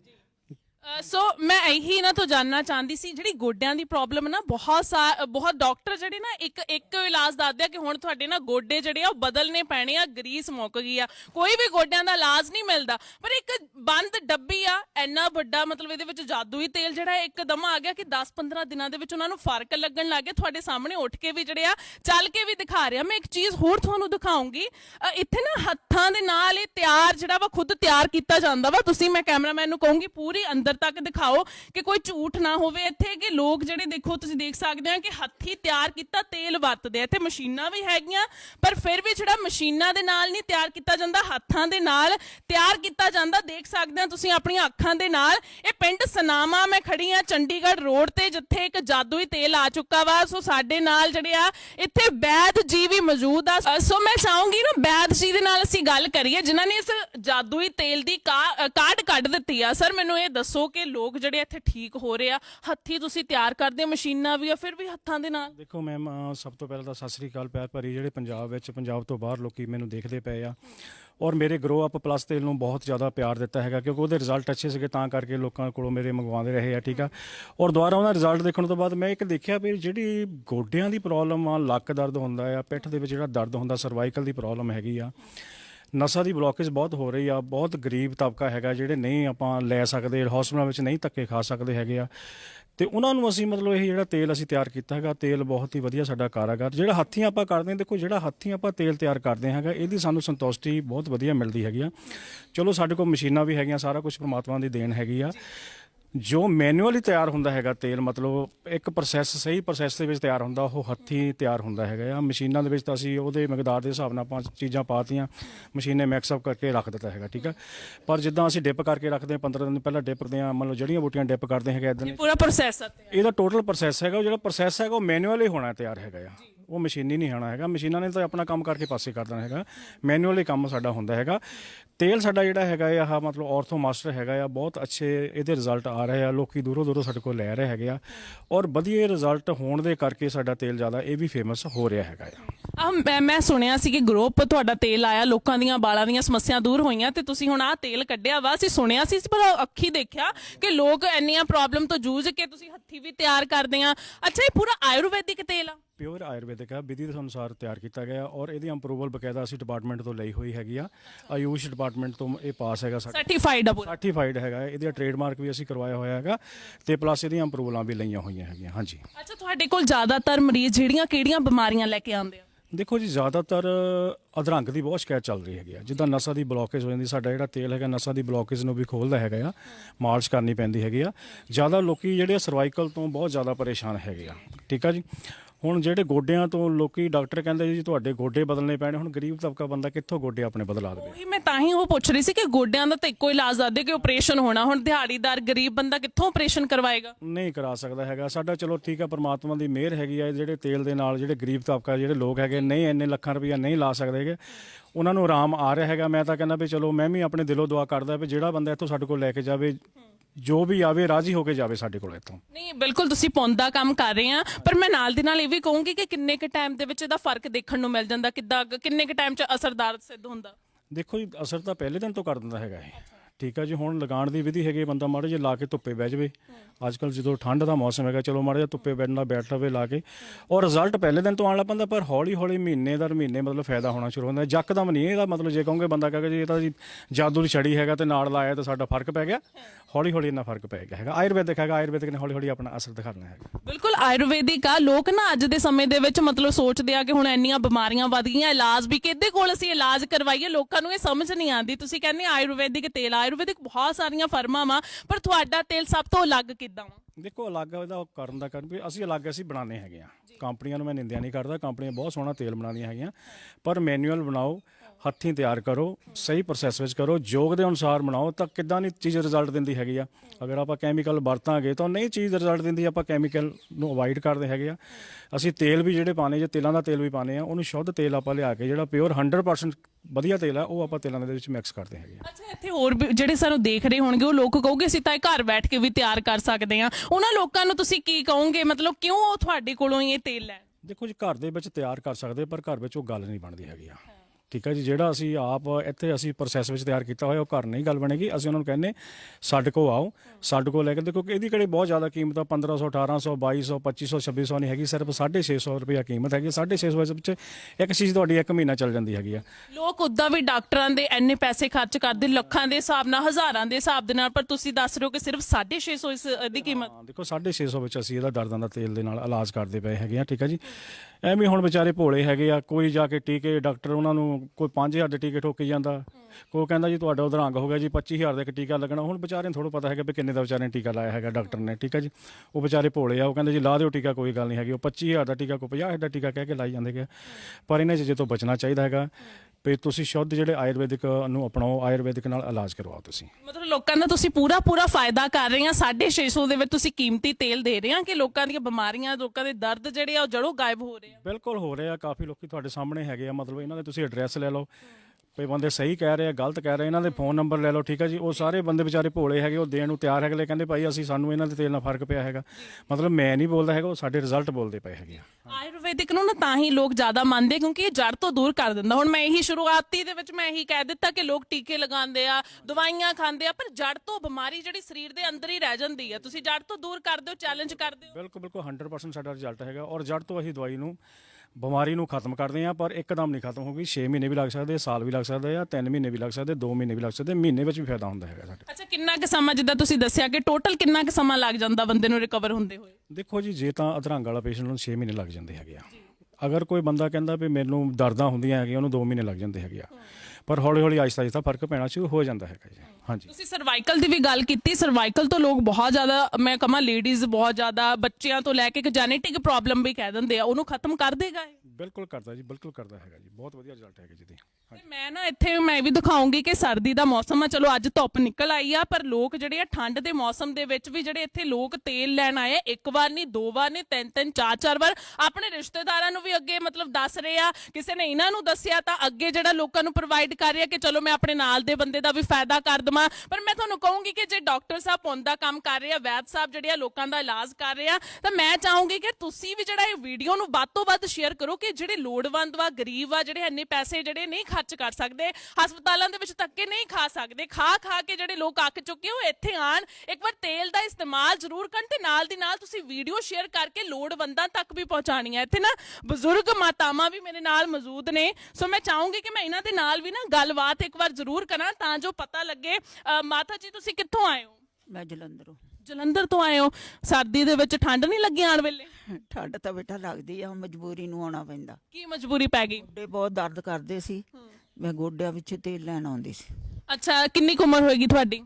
Speaker 1: ਸੋ ਮੈਂ ਇਹੀ ਨਾ ਤੋਂ ਜਾਨਣਾ ਚਾਹੁੰਦੀ ਸੀ ਜਿਹੜੀ ਗੋਡਿਆਂ ਦੀ ਪ੍ਰੋਬਲਮ ਨਾ ਬਹੁਤ ਸਾ ਬਹੁਤ ਡਾਕਟਰ ਜਿਹੜੇ ਨਾ ਇੱਕ ਇੱਕ ਇਲਾਜ ਦੱਸਦੇ ਆ ਕਿ ਹੁਣ ਤੁਹਾਡੇ ਨਾ ਗੋਡੇ ਜਿਹੜੇ ਆ ਉਹ ਬਦਲਨੇ ਪੈਣੇ ਆ ਗਰੀਸ ਮੁੱਕ ਗਈ ਆ। ਕੋਈ ਵੀ ਗੋਡਿਆਂ ਦਾ ਇਲਾਜ ਨਹੀਂ ਮਿਲਦਾ। ਪਰ ਇੱਕ ਬੰਦ ਡੱਬੀ ਆ ਇੰਨਾ ਵੱਡਾ ਮਤਲਬ ਇਹਦੇ ਵਿੱਚ ਜਾਦੂਈ ਤੇਲ ਜਿਹੜਾ ਹੈ ਇੱਕਦਮ ਆ ਗਿਆ ਕਿ 10-15 ਦਿਨਾਂ ਦੇ ਵਿੱਚ ਉਹਨਾਂ ਨੂੰ ਫ਼ਰਕ ਲੱਗਣ ਲੱਗ ਗਿਆ। ਤੁਹਾਡੇ ਸਾਹਮਣੇ ਉੱਠ ਕੇ ਵੀ ਜਿਹੜੇ ਆ ਚੱਲ ਕੇ ਵੀ ਦਿਖਾ ਰਿਹਾ। ਮੈਂ ਇੱਕ ਚੀਜ਼ ਹੋਰ ਤੁਹਾਨੂੰ ਦਿਖਾਉਂਗੀ। ਅ, ਇੱਥੇ ਨਾ ਹੱਥਾਂ ਦੇ ਨਾਲ ਇਹ ਤਿਆਰ ਜਿਹੜਾ ਵਾ ਖੁਦ ਤਿਆਰ ਕੀਤਾ ਜਾਂਦਾ ਵਾ। ਤੁਸੀਂ ਮੈਂ ਕੈਮਰਾਮੈਨ ਨੂੰ ਕਹੂੰਗੀ ਪੂਰੀ ਅੰਦਰ ਤੱਕ ਦਿਖਾਓ ਕਿ ਕੋਈ ਝੂਠ ਨਾ ਹੋਵੇ ਇੱਥੇ ਕਿ ਲੋਕ ਜਿਹੜੇ ਦੇਖੋ ਤੁਸੀਂ ਦੇਖ ਸਕਦੇ ਹੋ ਕਿ ਹੱਥੀ ਤਿਆਰ ਕੀਤਾ ਤੇਲ ਵਰਤਦੇ ਆ। ਇੱਥੇ ਮਸ਼ੀਨਾਂ ਵੀ ਹੈਗੀਆਂ ਪਰ ਫਿਰ ਵੀ ਜਿਹੜਾ ਮਸ਼ੀਨਾਂ ਦੇ ਨਾਲ ਨਹੀਂ ਤਿਆਰ ਕੀਤਾ ਜਾਂਦਾ ਹੱਥਾਂ ਦੇ ਨਾਲ ਤਿਆਰ ਕੀਤਾ ਜਾਂਦਾ ਦੇਖ ਸਕਦੇ ਹੋ ਤੁਸੀਂ ਆਪਣੀਆਂ ਅੱਖਾਂ ਦੇ ਨਾਲ। ਇਹ ਪਿੰਡ ਸਨਾਮਾ ਮੈਂ ਖੜੀ ਆ ਚੰਡੀਗੜ੍ਹ ਰੋਡ ਤੇ ਜਿੱਥੇ ਇੱਕ ਜਾਦੂਈ ਤੇਲ ਆ ਚੁੱਕਾ ਵਾ। ਸੋ ਸਾਡੇ ਨਾਲ ਜਿਹੜੇ ਆ ਇੱਥੇ ਬੈਦ ਜੀ ਵੀ ਮੌਜੂਦ ਆ। ਸੋ ਮੈਂ ਚਾਹੂੰਗੀ ਨਾ ਬੈਦ ਜੀ ਦੇ ਨਾਲ ਅਸੀਂ ਗੱਲ ਕਰੀਏ ਜਿਨ੍ਹਾਂ ਨੇ ਇਸ ਜਾਦੂਈ ਤੇਲ ਦੀ ਕਾ- ਅ, ਕਾਢ ਕੱਢ ਦਿੱਤੀ ਆ। ਸਰ, ਮੈਨੂੰ ਇਹ ਦੱਸੋ ਕਿ ਲੋਕ ਜਿਹੜੇ ਇੱਥੇ ਠੀਕ ਹੋ ਰਹੇ ਆ, ਹੱਥੀ ਤੁਸੀਂ ਤਿਆਰ ਕਰਦੇ ਹੋ ਮਸ਼ੀਨਾਂ ਵੀ ਆ, ਫਿਰ ਵੀ ਹੱਥਾਂ ਦੇ ਨਾਲ?
Speaker 5: ਦੇਖੋ ਮੈਮ ਅਹ, ਸਭ ਤੋਂ ਪਹਿਲਾਂ ਤਾਂ ਸਤਿ ਸ੍ਰੀ ਅਕਾਲ, ਪਿਆਰ ਭਰੀ, ਜਿਹੜੇ ਪੰਜਾਬ ਵਿੱਚ, ਪੰਜਾਬ ਤੋਂ ਬਾਹਰ ਲੋਕੀ ਮੈਨੂੰ ਦੇਖਦੇ ਪਏ ਆ। ਔਰ ਮੇਰੇ ਗਰੋ ਅਪ ਪਲੱਸ ਤੇਲ ਨੂੰ ਬਹੁਤ ਜ਼ਿਆਦਾ ਪਿਆਰ ਦਿੱਤਾ ਹੈਗਾ, ਕਿਉਂਕਿ ਉਹਦੇ ਰਿਜ਼ਲਟ ਅੱਛੇ ਸੀਗੇ, ਤਾਂ ਕਰਕੇ ਲੋਕਾਂ ਕੋਲੋਂ ਮੇਰੇ ਮੰਗਵਾਉਂਦੇ ਰਹੇ ਆ, ਠੀਕ ਆ। ਔਰ ਦੁਬਾਰਾ ਉਹਨਾਂ ਰਿਜ਼ਲਟ ਦੇਖਣ ਤੋਂ ਬਾਅਦ ਮੈਂ ਇੱਕ ਦੇਖਿਆ ਵੀ ਜਿਹੜੀ ਗੋਡਿਆਂ ਦੀ ਪ੍ਰੋਬਲਮ ਆ, ਲੱਕ ਦਰਦ ਹੁੰਦਾ ਆ, ਪਿੱਠ ਦੇ ਵਿੱਚ ਜਿਹੜਾ ਦਰਦ ਹੁੰਦਾ ਸਰਵਾਈਕਲ ਦੀ ਪ੍ਰੋਬਲਮ ਹੈਗੀ ਆ। ਨਸ਼ਾ ਦੀ ਬਲੋਕੇਜ ਬਹੁਤ ਹੋ ਰਹੀ ਆ, ਬਹੁਤ ਗਰੀਬ ਤਬਕਾ ਹੈਗਾ ਜਿਹੜੇ ਨਹੀਂ ਆਪਾਂ ਲੈ ਸਕਦੇ ਹਸਪਤਾਲਾਂ ਵਿੱਚ ਨਹੀਂ ਧੱਕੇ ਖਾ ਸਕਦੇ ਹੈਗੇ ਆ। ਤੇ ਉਹਨਾਂ ਨੂੰ ਅਸੀਂ ਮਤਲਬ ਇਹ ਜਿਹੜਾ ਤੇਲ ਅਸੀਂ ਤਿਆਰ ਕੀਤਾ ਹੈਗਾ, ਤੇਲ ਬਹੁਤ ਹੀ ਵਧੀਆ ਸਾਡਾ ਕਾਰਾਗਰ। ਜਿਹੜਾ ਹੱਥੀਂ ਆਪਾਂ ਕਰਦੇ ਹਾਂ, ਦੇਖੋ ਜਿਹੜਾ ਹੱਥੀਂ ਆਪਾਂ ਤੇਲ ਤਿਆਰ ਕਰਦੇ ਹੈਗਾ, ਇਹਦੀ ਸਾਨੂੰ ਸੰਤੁਸ਼ਟੀ ਬਹੁਤ ਵਧੀਆ ਮਿਲਦੀ ਹੈਗੀ ਆ। ਚਲੋ ਸਾਡੇ ਕੋਲ ਮਸ਼ੀਨਾਂ ਵੀ ਹੈਗੀਆਂ, ਸਾਰਾ ਕੁਝ ਪ੍ਰਮਾਤਮਾ ਦੀ ਦੇਣ ਹੈਗੀ ਆ। ਜੋ ਮੈਨੂਅਲੀ ਤਿਆਰ ਹੁੰਦਾ ਹੈਗਾ ਤੇਲ ਮਤਲਬ ਇੱਕ ਪ੍ਰੋਸੈਸ ਸਹੀ ਪ੍ਰੋਸੈਸ ਦੇ ਵਿੱਚ ਤਿਆਰ ਹੁੰਦਾ ਉਹ ਹੱਥੀਂ ਤਿਆਰ ਹੁੰਦਾ ਹੈਗਾ ਆ। ਮਸ਼ੀਨਾਂ ਦੇ ਵਿੱਚ ਤਾਂ ਅਸੀਂ ਉਹਦੇ ਮਿਕਦਾਰ ਦੇ ਹਿਸਾਬ ਨਾਲ ਆਪਾਂ ਚੀਜ਼ਾਂ ਪਾਤੀਆਂ ਮਸ਼ੀਨ ਨੇ ਮਿਕਸ ਅਪ ਕਰਕੇ ਰੱਖ ਦਿੱਤਾ ਹੈਗਾ ਠੀਕ ਆ? ਪਰ ਜਿੱਦਾਂ ਅਸੀਂ ਡਿਪ ਕਰਕੇ ਰੱਖਦੇ ਹਾਂ 15 ਦਿਨ ਪਹਿਲਾਂ ਡਿਪ ਕਰਦੇ ਹਾਂ ਮੰਨ ਲਓ ਜੜੀਆਂ ਬੂਟੀਆਂ ਡਿਪ ਕਰਦੇ ਹੈਗੇ ਇਦਾਂ
Speaker 1: ਪੂਰਾ ਪ੍ਰੋਸੈਸ ਤੇ
Speaker 5: ਇਹਦਾ ਟੋਟਲ ਪ੍ਰੋਸੈਸ ਹੈਗਾ ਉਹ ਜਿਹੜਾ ਪ੍ਰੋਸੈਸ ਹੈਗਾ ਉਹ ਮੈਨੂਅਲੀ ਹੋਣਾ ਤਿਆਰ ਹੈਗਾ ਆ। ਉਹ ਮਸ਼ੀਨੀ ਨਹੀਂ ਹੋਣਾ ਹੈਗਾ। ਮਸ਼ੀਨਾਂ ਨੇ ਤਾਂ ਆਪਣਾ ਕੰਮ ਕਰਕੇ ਪਾਸੇ ਕਰ ਦੇਣਾ ਹੈਗਾ। ਮੈਨੂਅਲੀ ਕੰਮ ਸਾਡਾ ਹੁੰਦਾ ਹੈਗਾ। ਤੇਲ ਸਾਡਾ ਜਿਹੜਾ ਹੈਗਾ ਆ ਆਹ ਮਤਲਬ ਆਰਥੋ ਮਾਸਟਰ ਹੈਗਾ ਆ। ਬਹੁਤ ਅੱਛੇ ਇਹਦੇ ਰਿਜ਼ਲਟ ਆ ਰਹੇ ਆ। ਲੋਕੀ ਦੂਰੋਂ ਦੂਰੋਂ ਸਾਡੇ ਕੋਲ ਲੈ ਰਹੇ ਹੈਗੇ ਆ। ਔਰ ਵਧੀਆ ਰਿਜ਼ਲਟ ਹੋਣ ਦੇ ਕਰਕੇ ਸਾਡਾ ਤੇਲ ਜ਼ਿਆਦਾ ਇਹ ਵੀ ਫੇਮਸ ਹੋ ਰਿਹਾ ਹੈਗਾ ਆ।
Speaker 1: ਮੈਂ ਮੈਂ ਸੁਣਿਆ ਸੀ ਕਿ ਗਰੁੱਪ ਤੁਹਾਡਾ ਤੇਲ ਆਇਆ। ਲੋਕਾਂ ਦੀਆਂ ਬਾਲਾਂ ਦੀਆਂ ਸਮੱਸਿਆ ਦੂਰ ਹੋਈਆਂ ਤੇ ਤੁਸੀਂ ਹੁਣ ਆਹ ਤੇਲ ਕੱਢਿਆ ਵਾ। ਅਸੀਂ ਸੁਣਿਆ ਸੀ, ਪਰ ਅੱਖੀ ਦੇਖਿਆ ਕਿ ਲੋਕ ਇੰਨੀਆਂ ਪ੍ਰੋਬਲਮ ਤੋਂ ਜੂਝ ਕੇ ਤੁਸੀਂ ਹੱਥੀ ਵੀ ਤਿਆਰ ਕਰਦੇ ਆ। ਅੱਛਾ, ਇਹ ਪੂਰਾ ਆਯੁਰਵੈਦਿਕ ਤੇਲ ਆ।
Speaker 5: ਪਿਓਰ ਆਯੁਰਵੈਦਿਕ ਹੈ ਵਿਧੀ ਦੇ ਅਨੁਸਾਰ ਤਿਆਰ ਕੀਤਾ ਗਿਆ ਔਰ ਇਹਦੀ ਅਪਰੂਵਲ ਬਕਾਇਦਾ ਅਸੀਂ ਡਿਪਾਰਟਮੈਂਟ ਤੋਂ ਲਈ ਹੋਈ ਹੈਗੀ ਆ। ਆਯੂਸ਼ ਡਿਪਾਰਟਮੈਂਟ ਤੋਂ ਇਹ ਪਾਸ ਹੈਗਾ ਸਾਡਾ।
Speaker 1: ਸਰਟੀਫਾਈਡ ਆ ਪੂਰਾ।
Speaker 5: ਸਰਟੀਫਾਈਡ ਹੈਗਾ। ਇਹਦਾ ਟ੍ਰੇਡਮਾਰਕ ਵੀ ਅਸੀਂ ਕਰਵਾਇਆ ਹੋਇਆ ਹੈਗਾ ਤੇ ਪਲੱਸ ਇਹਦੀਆਂ ਅਪਰੂਵਲਾਂ ਵੀ ਲਈਆਂ ਹੋਈਆਂ ਹੈਗੀਆਂ ਹਾਂਜੀ।
Speaker 1: ਅੱਛਾ ਤੁਹਾਡੇ ਕੋਲ ਜ਼ਿਆਦਾਤਰ ਮਰੀਜ਼ ਜਿਹੜੀਆਂ ਕਿਹੜੀਆਂ ਬਿਮਾਰੀਆਂ ਲੈ ਕੇ ਆਉਂਦੇ ਆ?
Speaker 5: ਦੇਖੋ ਜੀ ਜ਼ਿਆਦਾਤਰ ਅਧਰੰਗ ਦੀ ਬਹੁਤ ਸ਼ਿਕਾਇਤ ਚੱਲ ਰਹੀ ਹੈਗੀ ਆ। ਜਿੱਦਾਂ ਨਸਾਂ ਦੀ ਬਲੋਕੇਜ ਹੋ ਜਾਂਦੀ ਸਾਡਾ ਜਿਹੜਾ ਤੇਲ ਹੈਗਾ ਨਸਾਂ ਦੀ ਬਲੋਕੇਜ ਨੂੰ ਵੀ ਖੋਲਦਾ ਹੈਗਾ ਆ। ਮਾਲਿਸ਼ ਕਰਨੀ ਪੈਂਦੀ ਹੈਗੀ ਆ। ਜ਼ਿਆਦਾ ਲੋਕੀ ਜਿਹੜੇ ਸਰਵਾਈਕਲ ਤੋਂ ਬਹੁਤ ਜ਼ਿਆਦਾ ਪਰੇਸ਼ਾਨ ਹੈਗੇ ਆ। ਠੀਕ ਆ ਜੀ? ਹੁਣ ਜਿਹੜੇ ਗੋਡਿਆਂ ਤੋਂ ਲੋਕੀ ਡਾਕਟਰ ਕਹਿੰਦੇ ਜੀ ਤੁਹਾਡੇ ਗੋਡੇ ਬਦਲਨੇ ਪੈਣੇ ਹੁਣ ਗਰੀਬ ਤਬਕਾ ਬੰਦਾ ਕਿੱਥੋਂ ਗੋਡੇ ਆਪਣੇ ਬਦਲਾ ਦੇਵੇ?
Speaker 1: ਉਹੀ ਮੈਂ ਤਾਂ ਹੀ ਉਹ ਪੁੱਛ ਰਹੀ ਸੀ ਕਿ ਗੋਡਿਆਂ ਦਾ ਤਾਂ ਇੱਕੋ ਇਲਾਜ ਦੱਸਦੇ ਕਿ ਆਪਰੇਸ਼ਨ ਹੋਣਾ ਹੁਣ ਦਿਹਾੜੀਦਾਰ ਗਰੀਬ ਬੰਦਾ ਕਿੱਥੋਂ ਆਪਰੇਸ਼ਨ ਕਰਵਾਏਗਾ?
Speaker 5: ਨਹੀਂ ਕਰਾ ਸਕਦਾ ਹੈਗਾ। ਸਾਡਾ ਚਲੋ ਠੀਕ ਆ ਪਰਮਾਤਮਾ ਦੀ ਮਿਹਰ ਹੈਗੀ ਆ ਜਿਹੜੇ ਤੇਲ ਦੇ ਨਾਲ ਜਿਹੜੇ ਗਰੀਬ ਤਬਕਾ ਜਿਹੜੇ ਲੋਕ ਹੈਗੇ ਨਹੀਂ ਇੰਨੇ ਲੱਖਾਂ ਰੁਪਈਆ ਨਹੀਂ ਲਾ ਸਕਦੇ ਹੈਗੇ। ਉਹਨਾਂ ਨੂੰ ਆਰਾਮ ਆ ਰਿਹਾ ਹੈਗਾ। ਮੈਂ ਤਾਂ ਕਹਿੰਦਾ ਵੀ ਚਲੋ ਮੈਂ ਵੀ ਆਪਣੇ ਦਿਲੋਂ ਦੁਆ ਕਰਦਾ ਵੀ ਜਿਹੜਾ ਬੰਦਾ ਇੱਥੋਂ ਸਾਡੇ ਕੋਲ ਲੈ ਕੇ ਜਾਵੇ ਜੋ ਵੀ ਆਵੇ ਰਾਜੀ ਹੋ ਕੇ ਜਾਵੇ ਸਾਡੇ ਕੋਲ ਇੱਥੋਂ।
Speaker 1: ਨਹੀਂ ਬਿਲਕੁਲ ਤੁਸੀਂ ਪੌਂਦਾ ਕੰਮ ਕਰ ਰਹੇ ਆ ਪਰ ਮੈਂ ਨਾਲ ਦੀ ਨਾਲ ਇਹ ਵੀ ਕਹੂੰਗੀ ਕਿ ਕਿੰਨੇ ਕੁ ਟਾਈਮ ਦੇ ਵਿੱਚ ਇਹਦਾ ਫ਼ਰਕ ਦੇਖਣ ਨੂੰ ਮਿਲ ਜਾਂਦਾ ਕਿੱਦਾਂ ਕਿੰਨੇ ਕੁ ਟਾਈਮ 'ਚ ਅਸਰਦਾਰ ਸਿੱਧ ਹੁੰਦਾ।
Speaker 5: ਦੇਖੋ ਜੀ ਅਸਰ ਤਾਂ ਪਹਿਲੇ ਦਿਨ ਤੋਂ ਕਰ ਦਿੰਦਾ ਹੈਗਾ ਇਹ। ਠੀਕ ਆ ਜੀ ਹੁਣ ਲਗਾਉਣ ਦੀ ਵਿਧੀ ਹੈਗੀ ਬੰਦਾ ਮਾੜਾ ਜਿਹਾ ਲਾ ਕੇ ਧੁੱਪੇ ਬਹਿ ਜਾਵੇ। ਅੱਜ ਕੱਲ ਜਦੋਂ ਠੰਡ ਦਾ ਮੌਸਮ ਹੈਗਾ ਚਲੋ ਮਾੜਾ ਜਿਹਾ ਧੁੱਪੇ ਬੈਠਣਾ ਬੈਠ ਲਵੇ ਲਾ ਕੇ। ਔਰ ਰਿਜ਼ਲਟ ਪਹਿਲੇ ਦਿਨ ਤੋਂ ਆਉਣ ਲੱਗ ਪੈਂਦਾ ਪਰ ਹੌਲੀ ਹੌਲੀ ਮਹੀਨੇ ਦਰ ਮਹੀਨੇ ਮਤਲਬ ਫਾਇਦਾ ਹੋਣਾ ਸ਼ੁਰੂ ਹੁੰਦਾ। ਜੱਕਦਮ ਨਹੀਂ ਇਹਦਾ ਮਤਲਬ ਜੇ ਕਹੋਗੇ ਬੰਦਾ ਕਹੇਗਾ ਜੀ ਇਹ ਤਾਂ ਜੀ ਜਾਦੂ ਦੀ ਛੜੀ ਹੈਗਾ ਤੇ ਨਾਲ ਲਾਇਆ ਤਾਂ ਸਾਡਾ ਫ਼ਰਕ ਪੈ ਗਿਆ। ਹੌਲੀ ਹੌਲੀ ਇਹਨਾਂ ਫ਼ਰਕ ਪੈ ਗਿਆ ਹੈਗਾ। ਆਯੁਰਵੈਦਿਕ ਹੈਗਾ ਆਯੁਰਵੈਦਿਕ ਨੇ ਹੌਲੀ ਹੌਲੀ ਆਪਣਾ ਅਸਰ ਦਿਖਾਉਣਾ ਹੈਗਾ।
Speaker 1: ਬਿਲਕੁਲ ਆਯੁਰਵੈਦਿਕ ਆ। ਲੋਕ ਨਾ ਅੱਜ ਦੇ ਸਮੇਂ ਦੇ ਵਿੱਚ ਮਤਲਬ ਸੋਚਦੇ ਆ ਕਿ ਹੁਣ ਇੰਨੀਆਂ ਬਿਮਾਰੀਆਂ ਵੱਧ ਗਈਆਂ ਇਲਾਜ ਵੀ ਕਿਹਦੇ ਕੋਲ ਅਸੀਂ ਇਲਾਜ ਕਰਵਾਈਏ ਲੋਕਾਂ ਨੂੰ ਇਹ ਸਮਝ ਨਹੀਂ ਆਉਂਦੀ। ਤੁਸੀਂ ਕਹਿੰਦੇ ਆਯੁਰਵੈਦਿਕ ਤੇਲ ਆਯੁਰਵੈਦਿਕ ਬਹੁਤ ਸਾਰੀਆਂ ਫਰਮਾਂ ਵਾ ਪਰ ਤੁਹਾਡਾ ਤੇਲ ਸਭ ਤੋਂ ਅਲੱਗ ਕਿੱਦਾਂ ਵਾ?
Speaker 5: ਦੇਖੋ ਅਲੱਗ ਇਹਦਾ ਉਹ ਕਰਨ ਦਾ ਕਰਨ ਵੀ ਅਸੀਂ ਅਲੱਗ ਅਸੀਂ ਬਣਾਉਂਦੇ ਹੈਗੇ ਆ। ਕੰਪਨੀਆਂ ਨੂੰ ਮੈਂ ਨਿੰਦਿਆ ਨਹੀਂ ਕਰਦਾ ਕੰਪਨੀਆਂ ਬਹੁਤ ਸੋਹਣਾ ਤੇਲ ਬਣਾਉਂਦੀਆਂ ਹੈਗੀਆਂ। ਪਰ ਮੈਨੂਅਲ ਬਣਾਓ ਹੱਥੀਂ ਤਿਆਰ ਕਰੋ ਸਹੀ ਪ੍ਰੋਸੈਸ ਵਿੱਚ ਕਰੋ ਯੋਗ ਦੇ ਅਨੁਸਾਰ ਬਣਾਓ ਤਾਂ ਕਿੱਦਾਂ ਨਹੀਂ ਚੀਜ਼ ਰਿਜ਼ਲਟ ਦਿੰਦੀ ਹੈਗੀ ਆ? ਅਗਰ ਆਪਾਂ ਕੈਮੀਕਲ ਵਰਤਾਂਗੇ ਤਾਂ ਨਹੀਂ ਚੀਜ਼ ਰਿਜ਼ਲਟ ਦਿੰਦੀ ਆਪਾਂ ਕੈਮੀਕਲ ਨੂੰ ਅਵਾਇਡ ਕਰਦੇ ਹੈਗੇ ਆ। ਅਸੀਂ ਤੇਲ ਵੀ ਜਿਹੜੇ ਪਾਣੇ ਜੇ ਤੇਲਾਂ ਦਾ ਤੇਲ ਵੀ ਪਾਣੇ ਆ ਉਹਨੂੰ ਸ਼ੁੱਧ ਤੇਲ ਆਪਾਂ ਲਿਆ ਕੇ ਜਿਹੜਾ ਪਿਓਰ 100% ਵਧੀਆ ਤੇਲ ਆ ਉਹ ਆਪਾਂ ਤੇਲਾਂ ਦੇ ਵਿੱਚ ਮਿਕਸ ਕਰਦੇ ਹੈਗੇ ਆ।
Speaker 1: ਅੱਛਾ ਇੱਥੇ ਹੋਰ ਵੀ ਜਿਹੜੇ ਸਾਨੂੰ ਦੇਖ ਰਹੇ ਹੋਣਗੇ ਉਹ ਲੋਕ ਕਹੋਗੇ ਅਸੀਂ ਤਾਂ ਇਹ ਘਰ ਬੈਠ ਕੇ ਵੀ ਤਿਆਰ ਕਰ ਸਕਦੇ ਆ। ਉਹਨਾਂ ਲੋਕਾਂ ਨੂੰ ਤੁਸੀਂ ਕੀ ਕਹੋਗੇ? ਮਤਲਬ ਕਿਉਂ ਉਹ ਤੁਹਾਡੇ ਕੋਲੋਂ ਹੀ ਇਹ ਤੇਲ ਲੈਣ?
Speaker 5: ਦੇਖੋ ਜੀ ਘਰ ਦੇ ਵਿੱਚ ਤਿਆਰ ਕਰ ਸਕਦੇ ਪਰ ਘਰ ਵਿੱਚ ਉਹ ਗੱਲ ਨਹੀਂ ਬਣਦੀ ਹੈਗੀ ਆ। ਠੀਕ ਹੈ ਜੀ ਜਿਹੜਾ ਅਸੀਂ ਆਪ ਇੱਥੇ ਅਸੀਂ ਪ੍ਰੋਸੈਸ ਵਿੱਚ ਤਿਆਰ ਕੀਤਾ ਹੋਇਆ ਉਹ ਘਰ ਨਹੀਂ ਗੱਲ ਬਣੇਗੀ। ਅਸੀਂ ਉਹਨਾਂ ਨੂੰ ਕਹਿੰਨੇ ਸਾਡੇ ਕੋਲ ਆਓ। ਸਾਡੇ ਕੋਲ ਲੈ ਕੇ ਦੇਖੋ ਕਿ ਇਹਦੀ ਕਿਹੜੀ ਬਹੁਤ ਜ਼ਿਆਦਾ ਕੀਮਤ ਆ 1500 1800 2200 2500 2600 ਨਹੀਂ ਹੈਗੀ ਸਿਰਫ 650 ਰੁਪਏ ਕੀਮਤ ਹੈਗੀ। 650 ਵਿੱਚ ਇੱਕ ਚੀਜ਼ ਤੁਹਾਡੀ ਇੱਕ ਮਹੀਨਾ ਚੱਲ ਜਾਂਦੀ ਹੈਗੀ ਆ।
Speaker 1: ਲੋਕ ਉਦਾਂ ਵੀ ਡਾਕਟਰਾਂ ਦੇ ਇੰਨੇ ਪੈਸੇ ਖਰਚ ਕਰਦੇ ਲੱਖਾਂ ਦੇ ਹਿਸਾਬ ਨਾਲ ਹਜ਼ਾਰਾਂ ਦੇ ਹਿਸਾਬ ਦੇ ਨਾਲ ਪਰ ਤੁਸੀਂ ਦੱਸ ਰਹੇ ਹੋ ਕਿ ਸਿਰਫ 650 ਇਸ ਦੀ ਕੀਮਤ।
Speaker 5: ਹਾਂ ਦੇਖੋ 650 ਵਿੱਚ ਅਸੀਂ ਇਹਦਾ ਦਰਦਾਂ ਦਾ ਤੇਲ ਦੇ ਨਾਲ ਇਲਾਜ ਕਰਦੇ ਪਏ ਹੈਗੇ ਆ ਠੀਕ ਹੈ ਜੀ। ਐਵੇਂ ਹੁਣ ਵਿਚਾਰੇ ਭੋਲੇ ਹੈਗੇ ਆ ਕੋਈ ਜਾ ਕੇ ਟੀਕੇ ਡਾਕਟਰ ਉਹਨਾਂ ਨੂੰ ਕੋਈ 5000 ਦੇ ਟੀਕੇ ਠੋਕੀ ਜਾਂਦਾ। ਕੋਈ ਕਹਿੰਦਾ ਜੀ ਤੁਹਾਡਾ ਉਧਰੰਗ ਹੋ ਗਿਆ ਜੀ 25000 ਦਾ ਇੱਕ ਟੀਕਾ ਲੱਗਣਾ। ਹੁਣ ਵਿਚਾਰੇ ਨੂੰ ਥੋੜਾ ਪਤਾ ਹੈਗਾ ਵੀ ਕਿੰਨੇ ਦਾ ਵਿਚਾਰੇ ਨੇ ਟੀਕਾ ਲਾਇਆ ਹੈਗਾ ਡਾਕਟਰ ਨੇ ਠੀਕ ਹੈ ਜੀ? ਉਹ ਵਿਚਾਰੇ ਭੋਲੇ ਆ ਉਹ ਕਹਿੰਦੇ ਜੀ ਲਾ ਦਿਓ ਟੀਕਾ ਕੋਈ ਗੱਲ ਨਹੀਂ ਹੈਗੀ। ਉਹ 25000 ਦਾ ਟੀਕਾ ਕੋਈ 50000 ਦਾ ਟੀਕਾ ਕਹਿ ਕੇ ਲਾਈ ਜਾਂਦੇ ਗੇ ਪਰ ਇਹਨਾਂ ਚੀਜ਼ਾਂ ਤੋਂ ਬਚਣਾ ਚਾਹੀਦਾ ਹੈਗਾ। ਵੀ ਤੁਸੀਂ ਸ਼ੁੱਧ ਜਿਹੜੇ ਆਯੁਰਵੈਦਿਕ ਨੂੰ ਅਪਣਾਓ ਆਯੁਰਵੈਦਿਕ ਨਾਲ ਇਲਾਜ ਕਰਵਾਓ ਤੁਸੀਂ।
Speaker 1: ਮਤਲਬ ਲੋਕਾਂ ਦਾ ਤੁਸੀਂ ਪੂਰਾ ਪੂਰਾ ਫਾਇਦਾ ਕਰ ਰਹੇ ਆ। 650 ਦੇ ਵਿੱਚ ਤੁਸੀਂ ਕੀਮਤੀ ਤੇਲ ਦੇ ਰਹੇ ਆ ਕਿ ਲੋਕਾਂ ਦੀਆਂ ਬਿਮਾਰੀਆਂ ਲੋਕਾਂ ਦੇ ਦਰਦ ਜਿਹੜੇ ਆ ਉਹ ਜੜੋਂ ਗਾਇਬ ਹੋ ਰਹੇ ਆ?
Speaker 5: ਬਿਲਕੁਲ ਹੋ ਰਿਹਾ ਕਾਫੀ ਲੋਕੀ ਤੁਹਾਡੇ ਸਾਹਮਣੇ ਹੈਗੇ ਆ। ਮਤਲਬ ਇਹਨਾਂ ਦੇ ਤੁਸੀਂ ਐਡਰੈਸ ਲੈ ਲਓ। ਕੋਈ ਬੰਦੇ ਸਹੀ ਕਹਿ ਰਹੇ ਆ ਗਲਤ ਕਹਿ ਰਹੇ ਇਹਨਾਂ ਦੇ ਫੋਨ ਨੰਬਰ ਲੈ ਲਓ ਠੀਕ ਹੈ ਜੀ? ਉਹ ਸਾਰੇ ਬੰਦੇ ਵਿਚਾਰੇ ਭੋਲੇ ਹੈਗੇ ਉਹ ਦੇਣ ਨੂੰ ਤਿਆਰ ਹੈਗੇ ਕਹਿੰਦੇ ਭਾਈ ਅਸੀਂ ਸਾਨੂੰ ਇਹਨਾਂ ਦੇ ਤੇਲ ਨਾਲ ਫ਼ਰਕ ਪਿਆ ਹੈਗਾ। ਮਤਲਬ ਮੈਂ ਨਹੀਂ ਬੋਲਦਾ ਹੈਗਾ ਉਹ ਸਾਡੇ ਰਿਜ਼ਲਟ ਬੋਲਦੇ ਪਏ ਹੈਗੇ ਆ।
Speaker 1: ਆਯੁਰਵੈਦਿਕ ਨੂੰ ਨਾ ਤਾਂ ਹੀ ਲੋਕ ਜ਼ਿਆਦਾ ਮੰਨਦੇ ਕਿਉਂਕਿ ਇਹ ਜੜ ਤੋਂ ਦੂਰ ਕਰ ਦਿੰਦਾ। ਹੁਣ ਮੈਂ ਇਹੀ ਸ਼ੁਰੂਆਤੀ ਦੇ ਵਿੱਚ ਮੈਂ ਇਹੀ ਕਹਿ ਦਿੱਤਾ ਕਿ ਲੋਕ ਟੀਕੇ ਲਗਾਉਂਦੇ ਆ ਦਵਾਈਆਂ ਖਾਂਦੇ ਆ ਪਰ ਜੜ ਤੋਂ ਬਿਮਾਰੀ ਜਿਹੜੀ ਸਰੀਰ ਦੇ ਅੰਦਰ ਹੀ ਰਹਿ ਜਾਂਦੀ ਆ। ਤੁਸੀਂ ਜੜ ਤੋਂ ਦੂਰ ਕਰਦੇ ਹੋ ਚੈਲੰਜ ਕਰਦੇ ਹੋ
Speaker 5: ਬਿਲਕੁਲ ਬਿਲਕੁਲ 100% ਸਾਡਾ ਰਿਜ਼ਲਟ ਹੈਗਾ। ਔਰ ਜੜ ਤੋਂ ਅਸੀਂ ਦਵਾਈ ਨੂੰ ਬਿਮਾਰੀ ਨੂੰ ਖਤਮ ਕਰਦੇ ਹਾਂ ਪਰ ਇੱਕਦਮ ਨਹੀਂ ਖਤਮ ਹੋਗੀ 6 ਮਹੀਨੇ ਵੀ ਲੱਗ ਸਕਦੇ ਸਾਲ ਵੀ ਲੱਗ ਸਕਦਾ ਜਾਂ 3 ਮਹੀਨੇ ਵੀ ਲੱਗ ਸਕਦੇ 2 ਮਹੀਨੇ ਵੀ ਲੱਗ ਸਕਦੇ ਮਹੀਨੇ ਵਿੱਚ ਵੀ ਫਾਇਦਾ ਹੁੰਦਾ ਹੈਗਾ ਸਾਡੇ।
Speaker 1: ਅੱਛਾ ਕਿੰਨਾ ਕੁ ਸਮਾਂ ਜਿੱਦਾਂ ਤੁਸੀਂ ਦੱਸਿਆ ਕਿ ਟੋਟਲ ਕਿੰਨਾ ਕੁ ਸਮਾਂ ਲੱਗ ਜਾਂਦਾ ਬੰਦੇ ਨੂੰ ਰਿਕਵਰ ਹੁੰਦੇ ਹੋਏ?
Speaker 5: ਦੇਖੋ ਜੀ ਜੇ ਤਾਂ ਅਧਰੰਗ ਵਾਲਾ ਪੇਸ਼ੈਂਟ ਨੂੰ 6 ਮਹੀਨੇ ਲੱਗ ਜਾਂਦੇ ਹੈਗੇ ਆ। ਅਗਰ ਕੋਈ ਬੰਦਾ ਕਹਿੰਦਾ ਵੀ ਮੈਨੂੰ ਦਰਦਾਂ ਹੁੰਦੀਆਂ ਹੈਗੀਆਂ ਉਹਨੂੰ 2 ਮਹੀਨੇ ਲੱਗ ਜਾਂਦੇ ਹੈਗੇ ਆ। ਪਰ ਹੌਲੀ ਹੌਲੀ ਆਹਿਸਤਾ ਆਹਿਸਤਾ ਫ਼ਰਕ ਪੈਣਾ ਸ਼ੁਰੂ ਹੋ ਜਾਂਦਾ ਹੈਗਾ ਜੀ। ਹਾਂਜੀ।
Speaker 1: ਤੁਸੀਂ ਸਰਵਾਈਕਲ ਦੀ ਵੀ ਗੱਲ ਕੀਤੀ ਸਰਵਾਈਕਲ ਤੋਂ ਲੋਕ ਬਹੁਤ ਜ਼ਿਆਦਾ, ਮੈਂ ਕਹਾਂ ਲੇਡੀਜ਼ ਬਹੁਤ ਜ਼ਿਆਦਾ, ਬੱਚਿਆਂ ਤੋਂ ਲੈ ਕੇ ਇੱਕ ਜੈਨੇਟਿਕ ਪ੍ਰੋਬਲਮ ਵੀ ਕਹਿ ਦਿੰਦੇ ਆ, ਉਹਨੂੰ ਖਤਮ ਕਰ ਦੇਗਾ ਇਹ?
Speaker 5: ਬਿਲਕੁਲ ਕਰਦਾ ਜੀ ਬਿਲਕੁਲ ਕਰਦਾ ਹੈਗਾ ਜੀ। ਬਹੁਤ ਵਧੀਆ ਰਿਜ਼ਲਟ ਹੈਗਾ ਜੀ ਦੀ
Speaker 1: ਤੇ ਮੈਂ ਨਾ ਇੱਥੇ ਮੈਂ ਵੀ ਦਿਖਾਉਂਗੀ ਕਿ ਸਰਦੀ ਦਾ ਮੌਸਮ ਆ। ਚਲੋ ਅੱਜ ਧੁੱਪ ਨਿਕਲ ਆਈ ਆ ਪਰ ਲੋਕ ਜਿਹੜੇ ਆ ਠੰਡ ਦੇ ਮੌਸਮ ਦੇ ਵਿੱਚ ਵੀ ਜਿਹੜੇ ਇੱਥੇ ਲੋਕ ਤੇਲ ਲੈਣ ਆਏ ਆ, ਇੱਕ ਵਾਰ ਨਹੀਂ ਦੋ ਵਾਰ ਨਹੀਂ ਤਿੰਨ ਤਿੰਨ ਚਾਰ ਚਾਰ ਵਾਰ। ਆਪਣੇ ਰਿਸ਼ਤੇਦਾਰਾਂ ਨੂੰ ਵੀ ਅੱਗੇ ਮਤਲਬ ਦੱਸ ਰਹੇ ਆ ਕਿਸੇ ਨੇ ਇਹਨਾਂ ਨੂੰ ਦੱਸਿਆ ਤਾਂ ਅੱਗੇ ਜਿਹੜਾ ਲੋਕਾਂ ਨੂੰ ਪ੍ਰੋਵਾਈਡ ਕਰ ਰਿਹਾ ਕਿ ਚਲੋ ਮੈਂ ਆਪਣੇ ਨਾਲ ਦੇ ਬੰਦੇ ਦਾ ਵੀ ਫਾਇਦਾ ਕਰ ਦਵਾਂ। ਪਰ ਮੈਂ ਤੁਹਾਨੂੰ ਕਹੂੰਗੀ ਕਿ ਜੇ ਡਾਕਟਰ ਸਾਹਿਬ ਪੁੰਨ ਦਾ ਕੰਮ ਕਰ ਰਹੇ ਆ ਵੈਦ ਸਾਹਿਬ ਜਿਹੜੇ ਆ ਲੋਕਾਂ ਦਾ ਇਲਾਜ ਕਰ ਰਹੇ ਆ ਤਾਂ ਮੈਂ ਚਾਹੂੰਗੀ ਕਿ ਤੁਸੀਂ ਵੀ ਜਿਹੜਾ ਇਹ ਵੀਡੀਓ ਨੂੰ ਵੱਧ ਤੋਂ ਵੱਧ ਸ਼ੇਅਰ ਕਰੋ ਕਿ ਜਿਹੜੇ ਲੋੜਵੰਦ ਵਾ, ਗਰੀਬ ਆ ਜਿਹੜੇ ਇੰਨੇ ਪੈਸੇ ਜਿਹੜੇ ਨਹੀਂ ਖਰਚ ਕਰ ਸਕਦੇ, ਹਸਪਤਾਲਾਂ ਦੇ ਵਿੱਚ ਧੱਕੇ ਨਹੀਂ ਖਾ ਸਕਦੇ, ਖਾ ਖਾ ਕੇ ਜਿਹੜੇ ਲੋਕ ਅੱਕ ਚੁੱਕੇ ਉਹ ਇੱਥੇ ਆਣ ਇੱਕ ਵਾਰ ਤੇਲ ਦਾ ਇਸਤੇਮਾਲ ਜ਼ਰੂਰ ਕਰਨ ਤੇ ਨਾਲ ਦੀ ਨਾਲ ਤੁਸੀਂ ਵੀਡੀਓ ਸ਼ੇਅਰ ਕਰਕੇ ਲੋੜਵੰਦਾਂ ਤੱਕ ਵੀ ਪਹੁੰਚਾਣੀ ਹੈ ਇੱਥੇ ਨਾ ਬਜ਼ੁਰਗ ਮਾਤਾਵਾਂ ਵੀ ਮੇਰੇ ਨਾਲ ਮੌਜੂਦ ਨੇ। ਸੋ ਮੈਂ ਚਾਹੂੰਗੀ ਕਿ ਮੈਂ ਇਹਨਾਂ ਦੇ ਨਾਲ ਵੀ ਨਾ ਗੱਲਬਾਤ ਇੱਕ ਵਾਰ ਜ਼ਰੂਰ ਕਰਾਂ ਤਾਂ ਜੋ ਪਤਾ ਲੱਗੇ। ਮਾਤਾ ਜੀ, ਤੁਸੀਂ ਕਿੱਥੋਂ ਆਏ ਹੋ?
Speaker 4: ਮੈਂ ਜਲੰਧਰੋਂ
Speaker 1: ਜਲੰਧਰ ਤੋਂ ਆਏ ਹੋ? ਸਰਦੀ ਦੇ ਵਿੱਚ ਠੰਡ ਨਹੀਂ ਲੱਗੀ ਆਣ ਵੇਲੇ?
Speaker 4: ਠੰਡ ਤਾਂ ਬੇਟਾ ਲੱਗਦੀ ਆ ਮਜਬੂਰੀ ਨੂੰ ਆਉਣਾ ਪੈਂਦਾ।
Speaker 1: ਕੀ ਮਜਬੂਰੀ ਪੈ ਗਈ?
Speaker 4: ਗੋਡੇ ਬਹੁਤ ਦਰਦ ਕਰਦੇ ਸੀ। ਮੈਂ ਗੋਡਿਆਂ ਵਿੱਚ ਤੇਲ ਲੈਣ ਆਉਂਦੀ ਸੀ।
Speaker 1: ਅੱਛਾ ਕਿੰਨੀ ਕੁ ਉਮਰ ਹੋਏਗੀ ਤੁਹਾਡੀ?